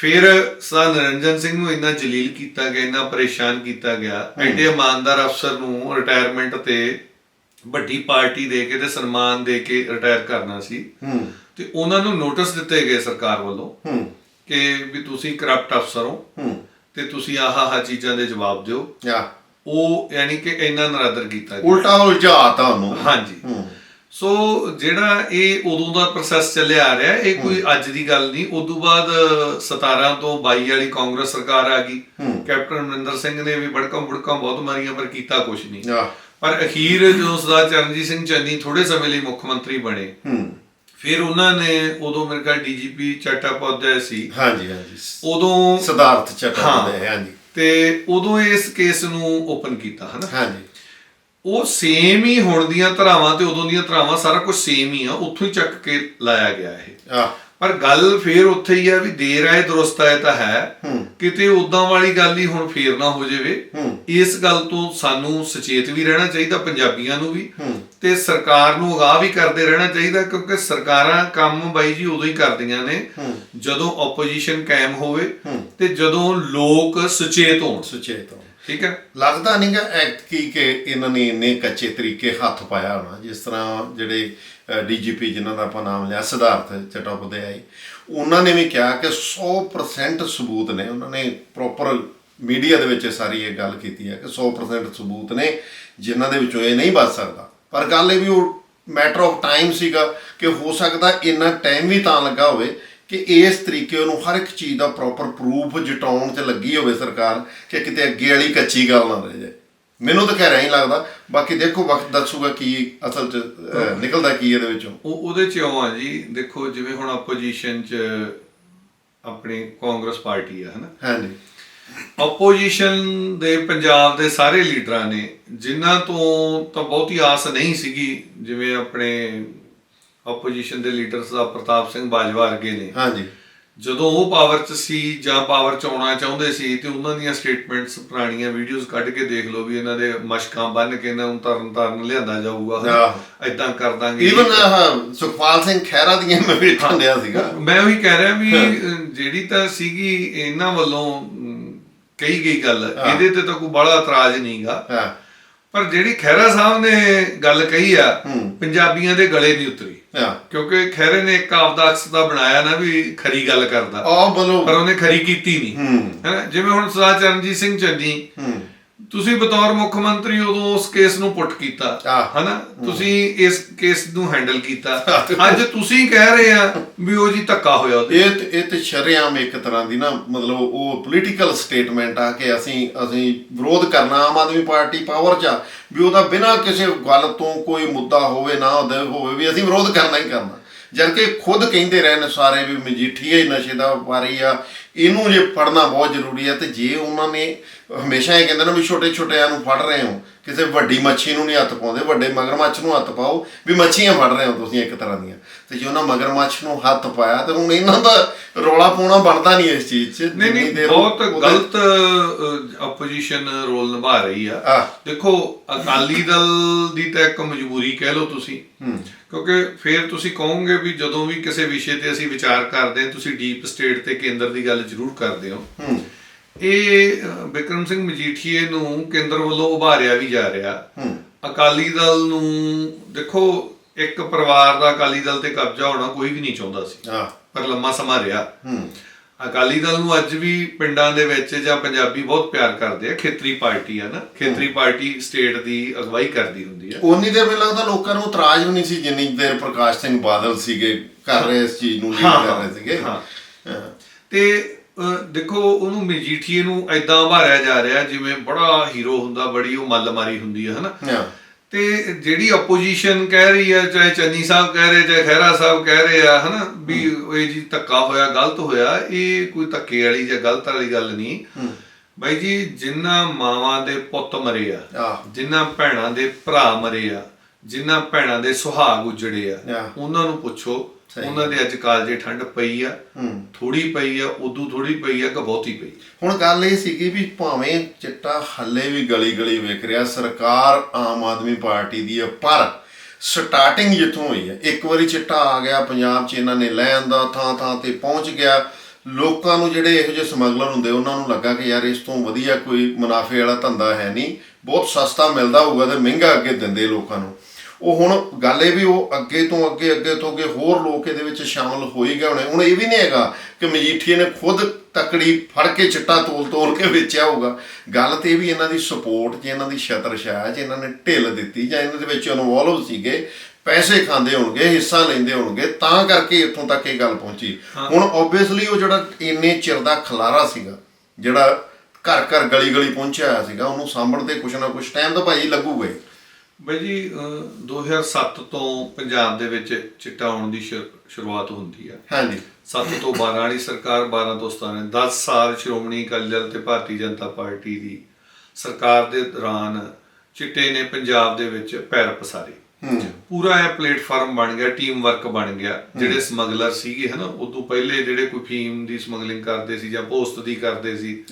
ਫਿਰ ਸਰ ਨਰਿੰਜਨ ਸਿੰਘ ਨੂੰ ਇੰਨਾ ਜਲੀਲ ਕੀਤਾ ਗਿਆ ਇੰਨਾ ਪਰੇਸ਼ਾਨ ਕੀਤਾ ਗਿਆ ਐਡੇ ਇਮਾਨਦਾਰ ਅਫਸਰ ਨੂੰ ਰਿਟਾਇਰਮੈਂਟ ਤੇ ਵੱਡੀ ਪਾਰਟੀ ਦੇ ਕੇ ਤੇ ਸਨਮਾਨ ਦੇ ਕੇ ਰਿਟਾਇਰ ਕਰਨਾ ਸੀ। ਹੂੰ। ਤੇ ਉਹਨਾਂ ਨੂੰ ਨੋਟਿਸ ਦਿੱਤੇ ਗਏ ਸਰਕਾਰ ਵੱਲੋਂ ਹੂੰ। ਕਿ ਵੀ ਤੁਸੀਂ ਕਰਪਟ ਅਫਸਰ ਹੋ। ਹੂੰ। ਤੇ ਤੁਸੀਂ ਆਹ ਆਹ ਚੀਜ਼ਾਂ ਦੇ ਜਵਾਬ ਦਿਓ। ਉਹ ਯਾਨੀ ਕਿ ਇੰਨਾ ਨਰਾਦਰ ਕੀਤਾ ਉਲਟਾ ਉਲਝਾਤਾ ਉਹਨੂੰ। ਹਾਂਜੀ। ਹੂੰ। ਸੋ ਜਿਹੜਾ ਇਹ ਉਦੋਂ ਦਾ ਪ੍ਰੋਸੈਸ ਚੱਲਿਆ ਆ ਰਿਹਾ ਇਹ ਕੋਈ ਅੱਜ ਦੀ ਗੱਲ ਨਹੀਂ। ਉਦੋਂ ਬਾਅਦ 17 ਤੋਂ 22 ਵਾਲੀ ਕਾਂਗਰਸ ਸਰਕਾਰ ਆ ਗਈ। ਕੈਪਟਨ ਅਮਰਿੰਦਰ ਸਿੰਘ ਨੇ ਵੀ ਬੜਕਮ ਬੜਕਮ ਬਹੁਤ ਮਾਰੀਆਂ ਪਰ ਕੀਤਾ ਕੁਝ ਨਹੀਂ। ਪਰ ਅਖੀਰ ਜਦੋਂ ਸਰਦਾਰ ਚਰਨਜੀਤ ਸਿੰਘ ਚੰਨੀ ਥੋੜੇ ਸਮੇਂ ਲਈ ਮੁੱਖ ਮੰਤਰੀ ਬਣੇ। ਫਿਰ ਉਹਨਾਂ ਨੇ ਉਦੋਂ ਮੇਰੇ ਖਿਆਲ ਡੀਜੀਪੀ ਚੱਟਾਪੌਧਿਆ ਸੀ। ਹਾਂਜੀ ਹਾਂਜੀ। ਉਦੋਂ ਸਿਧਾਰਥ ਚੱਟਾ ਹਾਂ। ਦੇ ਹਾਂਜੀ। ਤੇ ਉਦੋਂ ਇਸ ਕੇਸ ਨੂੰ ਓਪਨ ਕੀਤਾ ਹਨਾ? ਹਾਂਜੀ। ਉਹ ਸੇਮ ਹੀ ਹੁਣ ਦੀਆਂ ਧਰਾਵਾਂ ਤੇ ਉਦੋਂ ਦੀਆਂ ਧਰਾਵਾਂ ਸਾਰਾ ਕੁਝ ਸੇਮ ਹੀ ਆ ਉੱਥੋਂ ਹੀ ਚੱਕ ਕੇ ਲਾਇਆ ਗਿਆ ਇਹ। ਆ ਪਰ ਗੱਲ ਫੇਰ ਉੱਥੇ ਹੀ ਆ ਵੀ ਦੇਰ ਆਏ ਦਰੁਸਤ ਆਏ ਤਾਂ ਹੈ। ਕਿਤੇ ਉਦਾਂ ਵਾਲੀ ਗੱਲ ਹੀ ਹੁਣ ਫੇਰ ਨਾ ਹੋ ਜਾਵੇ। ਇਸ ਗੱਲ ਤੋਂ ਸਾਨੂੰ ਸੁਚੇਤ ਵੀ ਰਹਿਣਾ ਚਾਹੀਦਾ ਪੰਜਾਬੀਆਂ ਨੂੰ ਵੀ। ਤੇ ਸਰਕਾਰ ਨੂੰ ਅਗਾਹ ਵੀ ਕਰਦੇ ਰਹਿਣਾ ਚਾਹੀਦਾ ਕਿਉਂਕਿ ਸਰਕਾਰਾਂ ਕੰਮ ਬਾਈ ਜੀ ਉਦੋਂ ਹੀ ਕਰਦੀਆਂ ਨੇ। ਜਦੋਂ ਆਪੋਜੀਸ਼ਨ ਕਾਇਮ ਹੋਵੇ ਤੇ ਜਦੋਂ ਲੋਕ ਸੁਚੇਤ ਹੋਣ। ਸੁਚੇਤ ਹੋ ਠੀਕ ਹੈ? ਲੱਗਦਾ ਨਹੀਂਗਾ ਐਕਟ ਕੀ ਕਿ ਇਹਨਾਂ ਨੇ ਇੰਨੇ ਕੱਚੇ ਤਰੀਕੇ ਹੱਥ ਪਾਇਆ ਹੋਣਾ। ਜਿਸ ਤਰ੍ਹਾਂ ਜਿਹੜੇ ਡੀਜੀਪੀ ਜਿਨ੍ਹਾਂ ਦਾ ਆਪਾਂ ਨਾਮ ਲਿਆ, ਸਿਧਾਰਥ ਚਟੋਪਧਿਆਇ ਉਹਨਾਂ ਨੇ ਵੀ ਕਿਹਾ ਕਿ 100% ਸਬੂਤ ਨੇ। ਉਹਨਾਂ ਨੇ ਪ੍ਰੋਪਰ ਮੀਡੀਆ ਦੇ ਵਿੱਚ ਸਾਰੀ ਇਹ ਗੱਲ ਕੀਤੀ ਹੈ ਕਿ 100% ਸਬੂਤ ਨੇ, ਜਿਨ੍ਹਾਂ ਦੇ ਵਿੱਚੋਂ ਇਹ ਨਹੀਂ ਬਚ ਸਕਦਾ। ਪਰ ਗੱਲ ਇਹ ਵੀ ਉਹ ਮੈਟਰ ਆਫ ਟਾਈਮ ਸੀਗਾ ਕਿ ਹੋ ਸਕਦਾ ਇੰਨਾ ਟਾਈਮ ਵੀ ਤਾਂ ਲੱਗਾ ਹੋਵੇ ਕਿ ਇਸ ਤਰੀਕੇ ਉਹਨੂੰ ਹਰ ਇੱਕ ਚੀਜ਼ ਦਾ ਪ੍ਰੋਪਰ ਪ੍ਰੂਫ ਜਟਾਉਣ 'ਚ ਲੱਗੀ ਹੋਵੇ ਸਰਕਾਰ ਕਿ ਕਿਤੇ ਅੱਗੇ ਵਾਲੀ ਕੱਚੀ ਗੱਲ ਨਾ ਰਹਿ ਜਾਏ। ਮੈਨੂੰ ਤਾਂ ਕਹਿ ਨਹੀਂ ਲੱਗਦਾ ਬਾਕੀ ਦੇਖੋ ਵਕਤ ਦੱਸੂਗਾ ਕੀ ਅਸਲ 'ਚ ਨਿਕਲਦਾ ਕੀ ਇਹਦੇ ਵਿੱਚੋਂ। ਉਹ ਉਹਦੇ ਚ ਇਉਂ ਆ ਜੀ ਦੇਖੋ ਜਿਵੇਂ ਹੁਣ ਆਪੋਜੀਸ਼ਨ ਚ ਆਪਣੀ ਕਾਂਗਰਸ ਪਾਰਟੀ ਆ ਹਨਾ? ਹਾਂਜੀ। ਆਪੋਜੀਸ਼ਨ ਦੇ ਪੰਜਾਬ ਦੇ ਸਾਰੇ ਲੀਡਰਾਂ ਨੇ ਜਿਨ੍ਹਾਂ ਤੋਂ ਤਾਂ ਬਹੁਤੀ ਆਸ ਨਹੀਂ ਸੀਗੀ ਜਿਵੇਂ ਆਪਣੇ ਆਪੋਜੀਸ਼ਨ ਦੇ ਲੀਡਰ ਸਰਦਾਰ ਪ੍ਰਤਾਪ ਸਿੰਘ ਬਾਜਵਾ ਵਰਗੇ ਨੇ। ਹਾਂਜੀ। ਜਦੋਂ ਉਹ ਪਾਵਰ 'ਚ ਸੀ ਜਾਂ ਪਾਵਰ 'ਚ ਆਉਣਾ ਚਾਹੁੰਦੇ ਸੀ ਤੇ ਉਹਨਾਂ ਦੀਆਂ ਸਟੇਟਮੈਂਟਸ ਪੁਰਾਣੀਆਂ ਵੀਡੀਓਜ਼ ਕੱਢ ਕੇ ਦੇਖ ਲਓ ਵੀ ਇਹਨਾਂ ਦੇ ਮਸ਼ਕਾਂ ਬੰਨ ਕੇ ਇਹਨਾਂ ਨੂੰ ਤਰਨ ਤਾਰਨ ਲਿਆਂਦਾ ਜਾਊਗਾ। ਐਦਾਂ ਕਰ ਦਾਂਗੇ। ਈਵਨ ਸੁਖਪਾਲ ਸਿੰਘ ਖਹਿਰਾ ਦੀਆਂ ਮੈਂ ਵੇਖਣ ਡਿਆ ਸੀਗਾ। ਮੈਂ ਉਹੀ ਕਹਿ ਰਿਹਾ ਵੀ ਜਿਹੜੀ ਤਾਂ ਸੀਗੀ ਇਹਨਾਂ ਵੱਲੋਂ ਕਹੀ ਗਈ ਗੱਲ ਇਹਦੇ ਤੇ ਤਾਂ ਕੋਈ ਬੜਾ ਇਤਰਾਜ਼ ਨਹੀਂਗਾ ਪਰ ਜਿਹੜੀ ਖਹਿਰਾ ਸਾਹਿਬ ਨੇ ਗੱਲ ਕਹੀ ਆ। ਪੰਜਾਬੀਆਂ ਦੇ ਗਲੇ ਨਹੀਂ ਉਤਰੀ। ਕਿਉਂਕਿ ਖਹਿਰੇ ਨੇ ਇੱਕ ਆਪਦਾ ਅਕਸ ਦਾ ਬਣਾਇਆ ਨਾ ਵੀ ਖਰੀ ਗੱਲ ਕਰਦਾ। ਬਲੋ ਪਰ ਉਹਨੇ ਖਰੀ ਕੀਤੀ ਨਹੀਂ। ਹੂੰ। ਹੈਨਾ ਜਿਵੇਂ ਹੁਣ ਸਰਦਾਰ ਚਰਨਜੀਤ ਸਿੰਘ ਚੰਨੀ ਤੁਸੀਂ ਬਤੌਰ ਮੁੱਖ ਮੰਤਰੀ ਉਦੋਂ ਉਸ ਕੇਸ ਨੂੰ ਪੁੱਟ ਕੀਤਾ। ਹਨਾ? ਤੁਸੀਂ ਇਸ ਕੇਸ ਨੂੰ ਹੈਂਡਲ ਕੀਤਾ। ਅੱਜ ਤੁਸੀਂ ਕਹਿ ਰਹੇ ਆ ਵੀ ਉਹ ਜੀ ਧੱਕਾ ਹੋਇਆ ਉਹਦੇ ਇਹ ਤੇ- ਇਹ ਤੇ ਸ਼ਰੇਆਮ ਇੱਕ ਤਰ੍ਹਾਂ ਦੀ ਨਾ ਮਤਲਬ ਉਹ ਪੋਲੀਟੀਕਲ ਸਟੇਟਮੈਂਟ ਆ ਕਿ ਅਸੀਂ ਅਸੀਂ ਵਿਰੋਧ ਕਰਨਾ ਆਮ ਆਦਮੀ ਪਾਰਟੀ ਪਾਵਰ 'ਚ ਆ ਵੀ ਉਹਦਾ ਬਿਨਾਂ ਕਿਸੇ ਗੱਲ ਤੋਂ ਕੋਈ ਮੁੱਦਾ ਹੋਵੇ ਨਾ ਉਹਦੇ ਹੋਵੇ ਵੀ ਅਸੀਂ ਵਿਰੋਧ ਕਰਨਾ ਹੀ ਕਰਨਾ। ਜਦ ਕਿ ਖੁਦ ਕਹਿੰਦੇ ਰਹੇ ਨੇ ਸਾਰੇ ਵੀ ਮਜੀਠੀਆ ਹੀ ਨਸ਼ੇ ਦਾ ਵਪਾਰੀ ਆ ਇਹਨੂੰ ਜੇ ਫੜਨਾ ਬਹੁਤ ਜ਼ਰੂਰੀ ਹੈ ਤੇ ਜੇ ਉਹਨਾਂ ਨੇ ਹਮੇਸ਼ਾ ਇਹ ਕਹਿੰਦੇ ਨੇ ਵੀ ਛੋਟੇ ਛੋਟਿਆਂ ਨੂੰ ਫੜ ਰਹੇ ਹੋ ਕਿਸੇ ਵੱਡੀ ਮੱਛੀ ਨੂੰ ਨਹੀਂ ਹੱਥ ਪਾਉਂਦੇ ਵੱਡੇ ਮਗਰਮੱਛ ਨੂੰ ਹੱਥ ਪਾਓ ਵੀ ਮੱਛੀਆਂ ਫੜ ਰਹੇ ਹੋ ਤੁਸੀਂ ਇੱਕ ਤਰ੍ਹਾਂ ਦੀਆਂ। ਤੇ ਜੇ ਉਹਨਾਂ ਮਗਰਮੱਛ ਨੂੰ ਹੱਥ ਪਾਇਆ ਤੇ ਹੁਣ ਇਹਨਾਂ ਦਾ ਰੌਲਾ ਪਾਉਣਾ ਬਣਦਾ ਨਹੀਂ ਇਸ ਚੀਜ਼ 'ਚ ਨਹੀਂ ਨਹੀਂ ਬਹੁਤ ਗਲਤ ਆਪੋਜੀਸ਼ਨ ਰੋਲ ਨਿਭਾ ਰਹੀ ਆ। ਦੇਖੋ ਅਕਾਲੀ ਦਲ ਦੀ ਤਾਂ ਇੱਕ ਮਜਬੂਰੀ ਕਹਿ ਲਓ ਤੁਸੀਂ। ਕਿਉਂਕਿ ਫਿਰ ਤੁਸੀਂ ਕਹੋਗੇ ਵੀ ਜਦੋਂ ਵੀ ਕਿਸੇ ਵਿਸ਼ੇ ਤੇ ਅਸੀਂ ਵਿਚਾਰ ਕਰਦੇ ਹਾਂ ਤੁਸੀਂ ਡੀਪ ਸਟੇਟ ਤੇ ਕੇਂਦਰ ਦੀ ਗੱਲ ਜ਼ਰੂਰ ਕਰਦੇ ਹੋ। ਇਹ ਅ, ਬਿਕਰਮ ਸਿੰਘ ਮਜੀਠੀਏ ਨੂੰ ਕੇਂਦਰ ਵੱਲੋਂ ਉਭਾਰਿਆ ਵੀ ਜਾ ਰਿਹਾ। ਅਕਾਲੀ ਦਲ ਨੂੰ ਦੇਖੋ ਇੱਕ ਪਰਿਵਾਰ ਦਾ ਅਕਾਲੀ ਦਲ ਤੇ ਕਬਜ਼ਾ ਹੋਣਾ ਕੋਈ ਵੀ ਨਹੀਂ ਚਾਹੁੰਦਾ ਸੀ। ਪਰ ਲੰਮਾ ਸਮਾਂ ਰਿਹਾ। ਅਕਾਲੀ ਦਲ ਨੂੰ ਅੱਜ ਵੀ ਪਿੰਡਾਂ ਦੇ ਵਿੱਚ ਜਾਂ ਪੰਜਾਬੀ ਬਹੁਤ ਪਿਆਰ ਕਰਦੇ ਆ ਖੇਤਰੀ ਪਾਰਟੀ ਆ ਨਾ। ਖੇਤਰੀ ਪਾਰਟੀ ਸਟੇਟ ਦੀ ਅਗਵਾਈ ਕਰਦੀ ਹੁੰਦੀ ਆ। ਉਨੀ ਦੇਰ ਮੈਨੂੰ ਲੱਗਦਾ ਲੋਕਾਂ ਨੂੰ ਇਤਰਾਜ਼ ਵੀ ਨਹੀਂ ਸੀ ਜਿੰਨੀ ਦੇਰ ਪ੍ਰਕਾਸ਼ ਸਿੰਘ ਬਾਦਲ ਸੀਗੇ ਕਰ ਰਹੇ ਇਸ ਚੀਜ਼ ਨੂੰ ਲੀਡ ਕਰ ਰਹੇ ਸੀਗੇ। ਹਾਂ। ਤੇ ਦੇਖੋ ਉਹਨੂੰ ਮਜੀਠੀਏ ਨੂੰ ਐਦਾਂ ਉਭਾਰਿਆ ਜਾ ਰਿਹਾ ਜਿਵੇਂ ਬੜਾ ਹੀਰੋ ਹੁੰਦਾ ਬੜੀ ਉਹ ਮੱਲਮਾਰੀ ਹੁੰਦੀ ਹੈ ਹਨਾ? ਤੇ ਜਿਹੜੀ ਆਪੋਜੀਸ਼ਨ ਕਹਿ ਰਹੀ ਹੈ ਚਾਹੇ ਚੰਨੀ ਸਾਹਿਬ ਕਹਿ ਰਹੇ ਚਾਹੇ ਖਹਿਰਾ ਸਾਹਿਬ ਕਹਿ ਰਹੇ ਆ ਹਨਾ ਵੀ ਇਹ ਜੀ ਧੱਕਾ ਹੋਇਆ ਗਲਤ ਹੋਇਆ ਇਹ ਕੋਈ ਧੱਕੇ ਵਾਲੀ ਜਾਂ ਗਲਤ ਵਾਲੀ ਗੱਲ ਨਹੀਂ। ਬਾਈ ਜੀ ਜਿਨ੍ਹਾਂ ਮਾਵਾਂ ਦੇ ਪੁੱਤ ਮਰੇ ਆ ਜਿਨ੍ਹਾਂ ਭੈਣਾਂ ਦੇ ਭਰਾ ਮਰੇ ਆ ਜਿਨ੍ਹਾਂ ਭੈਣਾਂ ਦੇ ਸੁਹਾਗ ਉਜੜੇ ਆ। ਉਹਨਾਂ ਨੂੰ ਪੁੱਛੋ। ਉਹਨਾਂ ਦੇ ਅੱਜ ਕਾਲਜੇ ਠੰਡ ਪਈ ਆ ਥੋੜੀ ਪਈ ਆ ਉਦੋਂ ਥੋੜੀ ਪਈ ਆ ਕਿ ਬਹੁਤੀ ਪਈ। ਹੁਣ ਗੱਲ ਇਹ ਸੀਗੀ ਵੀ ਭਾਵੇਂ ਚਿੱਟਾ ਹੱਲੇ ਵੀ ਗਲੀ ਗਲੀ ਵਿਕ ਰਿਹਾ ਸਰਕਾਰ ਆਮ ਆਦਮੀ ਪਾਰਟੀ ਦੀ ਹੈ ਪਰ ਸਟਾਰਟਿੰਗ ਜਿੱਥੋਂ ਹੋਈ ਹੈ ਇੱਕ ਵਾਰੀ ਚਿੱਟਾ ਆ ਗਿਆ ਪੰਜਾਬ 'ਚ ਇਹਨਾਂ ਨੇ ਲੈ ਆਂਦਾ ਥਾਂ ਥਾਂ ਤੇ ਪਹੁੰਚ ਗਿਆ। ਲੋਕਾਂ ਨੂੰ ਜਿਹੜੇ ਇਹੋ ਜਿਹੇ ਸਮਗਲਰ ਹੁੰਦੇ ਉਹਨਾਂ ਨੂੰ ਲੱਗਾ ਕਿ ਯਾਰ ਇਸ ਤੋਂ ਵਧੀਆ ਕੋਈ ਮੁਨਾਫੇ ਵਾਲਾ ਧੰਦਾ ਹੈ ਨਹੀਂ। ਬਹੁਤ ਸਸਤਾ ਮਿਲਦਾ ਹੋਊਗਾ ਤੇ ਮਹਿੰਗਾ ਅੱਗੇ ਦਿੰਦੇ ਲੋਕਾਂ ਨੂੰ। ਉਹ ਹੁਣ ਗੱਲ ਇਹ ਵੀ ਉਹ ਅੱਗੇ ਤੋਂ ਅੱਗੇ ਅੱਗੇ ਤੋਂ ਅੱਗੇ ਹੋਰ ਲੋਕ ਇਹਦੇ ਵਿੱਚ ਸ਼ਾਮਲ ਹੋ ਹੀ ਗਏ ਹੋਣੇ। ਹੁਣ ਇਹ ਵੀ ਨਹੀਂ ਹੈਗਾ ਕਿ ਮਜੀਠੀਏ ਨੇ ਖੁਦ ਤਕੜੀ ਫੜ ਕੇ ਚਿੱਟਾ ਤੋਲ ਤੋਲ ਕੇ ਵੇਚਿਆ ਹੋਊਗਾ। ਗੱਲ ਤੇ ਇਹ ਵੀ ਇਹਨਾਂ ਦੀ ਸਪੋਰਟ ਜੇ ਇਹਨਾਂ ਦੀ ਛਤਰਛਾਇਆ ਜੇ ਇਹਨਾਂ ਨੇ ਢਿੱਲ ਦਿੱਤੀ ਜਾਂ ਇਹਨਾਂ ਦੇ ਵਿੱਚ ਇਨਵੋਲਵ ਸੀਗੇ ਪੈਸੇ ਖਾਂਦੇ ਹੋਣਗੇ ਹਿੱਸਾ ਲੈਂਦੇ ਹੋਣਗੇ ਤਾਂ ਕਰਕੇ ਇੱਥੋਂ ਤੱਕ ਇਹ ਗੱਲ ਪਹੁੰਚੀ। ਹੁਣ ਆਬਵੀਅਸਲੀ ਉਹ ਜਿਹੜਾ ਇੰਨੇ ਚਿਰ ਦਾ ਖਲਾਰਾ ਸੀਗਾ ਜਿਹੜਾ ਘਰ ਘਰ ਗਲੀ ਗਲੀ ਪਹੁੰਚਿਆ ਸੀਗਾ ਉਹਨੂੰ ਸਾਂਭਣ ਤੇ ਕੁਛ ਨਾ ਕੁਛ ਟਾਈਮ ਤਾਂ ਭਾਈ ਲੱਗੂਗਾ ਬਾਈ ਜੀ ਅਹ 2007 ਤੋਂ ਪੰਜਾਬ ਦੇ ਵਿੱਚ ਚਿੱਟਾ ਆਉਣ ਦੀ ਸ਼ੁਰੂਆਤ ਹੁੰਦੀ ਆ। ਹਾਂਜੀ। 7 ਤੋਂ 12 ਵਾਲੀ ਸਰਕਾਰ 12 ਤੋਂ 17 10 ਸਾਲ ਸ਼੍ਰੋਮਣੀ ਅਕਾਲੀ ਦਲ ਤੇ ਭਾਰਤੀ ਜਨਤਾ ਪਾਰਟੀ ਦੀ ਸਰਕਾਰ ਦੇ ਦੌਰਾਨ ਚਿੱਟੇ ਨੇ ਪੰਜਾਬ ਦੇ ਵਿੱਚ ਪੈਰ ਪਸਾਰੇ। ਪੂਰਾ ਇਹ ਪਲੇਟਫਾਰਮ ਬਣ ਗਿਆ ਟੀਮ ਵਰਕ ਬਣ ਗਿਆ। ਜਿਹੜੇ ਸਮਗਲਰ ਸੀਗੇ ਹਨਾ ਉਦੋਂ ਪਹਿਲੇ ਜਿਹੜੇ ਕੋਈ ਫੀਮ ਦੀ ਸਮਗਲਿੰਗ ਕਰਦੇ ਸੀ ਜਾਂ ਪੋਸਟ ਦੀ ਕਰਦੇ ਸੀ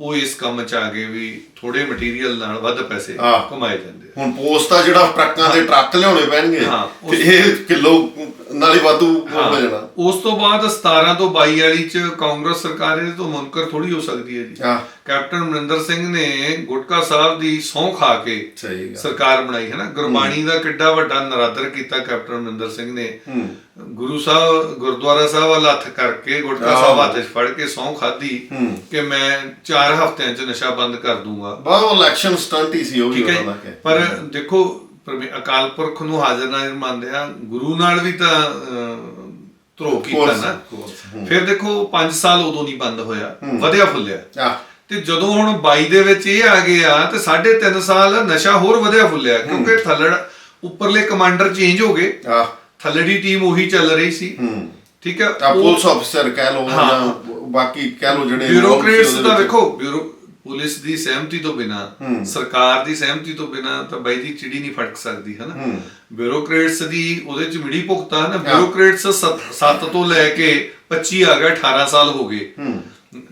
ਉਹ ਇਸ ਕੰਮ ਚ ਆ ਗਏ ਵੀ ਥੋੜੇ ਮਟੀਰੀਅਲ ਨਾਲ ਵੱਧ ਪੈਸੇ। ਕਮਾਏ ਜਾਂਦੇ। ਹੁਣ ਪੋਸਟ ਆ ਜਿਹੜਾ ਟਰੱਕਾਂ ਦੇ ਟਰੱਕ ਲਿਆਉਣੇ ਪੈਣਗੇ ਇਹ ਕਿਲੋ ਨਾਲ ਹੀ ਵਾਧੂ ਹੋ ਹਾਂ। ਜਾਣਾ। ਉਸ ਤੋਂ ਬਾਅਦ 17 ਤੋਂ 22 ਵਾਲੀ ਚ ਕਾਂਗਰਸ ਸਰਕਾਰ ਇਹਦੇ ਤੋਂ ਮੁਨਕਰ ਥੋੜੀ ਹੋ ਸਕਦੀ ਹੈ ਜੀ। ਕੈਪਟਨ ਅਮਰਿੰਦਰ ਸਿੰਘ ਨੇ ਗੁਟਕਾ ਸਾਹਿਬ ਦੀ ਸਹੁੰ ਖਾ ਕੇ ਸਰਕਾਰ ਬਣਾਈ ਹੈ ਨਾ? ਗੁਰਬਾਣੀ ਦਾ ਕਿੱਡਾ ਵੱਡਾ ਨਰਾਦਰ ਕੀਤਾ ਕੈਪਟਨ ਅਮਰਿੰਦਰ ਸਿੰਘ ਨੇ। ਗੁਰੂ ਸਾਹਿਬ ਗੁਰਦੁਆਰਾ ਸਾਹਿਬ ਵੱਲ ਹੱਥ ਕਰਕੇ ਗੁਟਕਾ ਸਾਹਿਬ ਹੱਥ 'ਚ ਫੜ ਕੇ ਖਾਧੀ ਹੂੰ। ਕਿ ਮੈਂ 4 ਹਫ਼ਤਿਆਂ 'ਚ ਨਸ਼ਾ ਬੰਦ ਕਰ ਦੂੰਗਾ। ਬਹੁਤ ਇਲੈਕਸ਼ਨ ਸਟੰਟ ਹੀ ਸੀ ਉਹ ਵੀ ਪਰ ਦੇਖੋ ਅਕਾਲ ਪੁਰਖ ਨੂੰ ਹਾਜ਼ਰ ਨਾਜ਼ਰ ਮੰਨਦੇ ਆ ਗੁਰੂ ਨਾਲ ਵੀ ਤਾਂ ਧਰੋ ਕੀਤਾ ਨਾ। ਫਿਰ ਦੇਖੋ 5 ਸਾਲ ਉਦੋਂ ਨਹੀਂ ਬੰਦ ਹੋਇਆ। ਵਧਿਆ ਫੁੱਲਿਆ। ਤੇ ਜਦੋਂ ਹੁਣ 22 ਦੇ ਵਿੱਚ ਇਹ ਆ ਗਿਆ ਤੇ ਸਾਢੇ ਤਿੰਨ ਸਾਲ ਨਸ਼ਾ ਹੋਰ ਵਧਿਆ ਫੁੱਲਿਆ ਕਿਉਂਕਿ ਥੱਲੜ ਉੱਪਰਲੇ ਕਮਾਂਡਰ ਚੇਂਜ ਹੋ ਗਏ। ਥੱਲੜੀ ਟੀਮ ਉਹੀ ਚੱਲ ਰਹੀ ਸੀ। ਠੀਕ ਹੈ? ਪੁਲਿਸ ਅਫਸਰ ਕਹਿ। ਜਾਂ ਬਾਕੀ ਕਹਿ ਲਓ ਜਿਹੜੇ ਬਿਊਰੋਕਰੇਟਸ ਦਾ ਵੇਖੋ ਬਿਊਰੋ ਪੁਲਿਸ ਦੀ ਸਹਿਮਤੀ ਤੋਂ ਬਿਨਾ ਸਰਕਾਰ ਦੀ ਸਹਿਮਤੀ ਤੋਂ ਬਿਨਾ ਤਾਂ ਬਾਈ ਦੀ ਚਿੜੀ ਨਹੀਂ ਫਟਕ ਸਕਦੀ ਹੈ। ਨਾ ਬਿਊਰੋਕਰੇਟਸ ਦੀ ਉਹਦੇ ਚ ਮਿੜੀ ਭੁਗਤਾ ਨਾ ਬਿਊਰੋਕਰੇਟਸ 7 ਤੋਂ ਲੈ ਕੇ 25 ਆ ਗਿਆ 18 ਸਾਲ ਹੋ ਗਏ।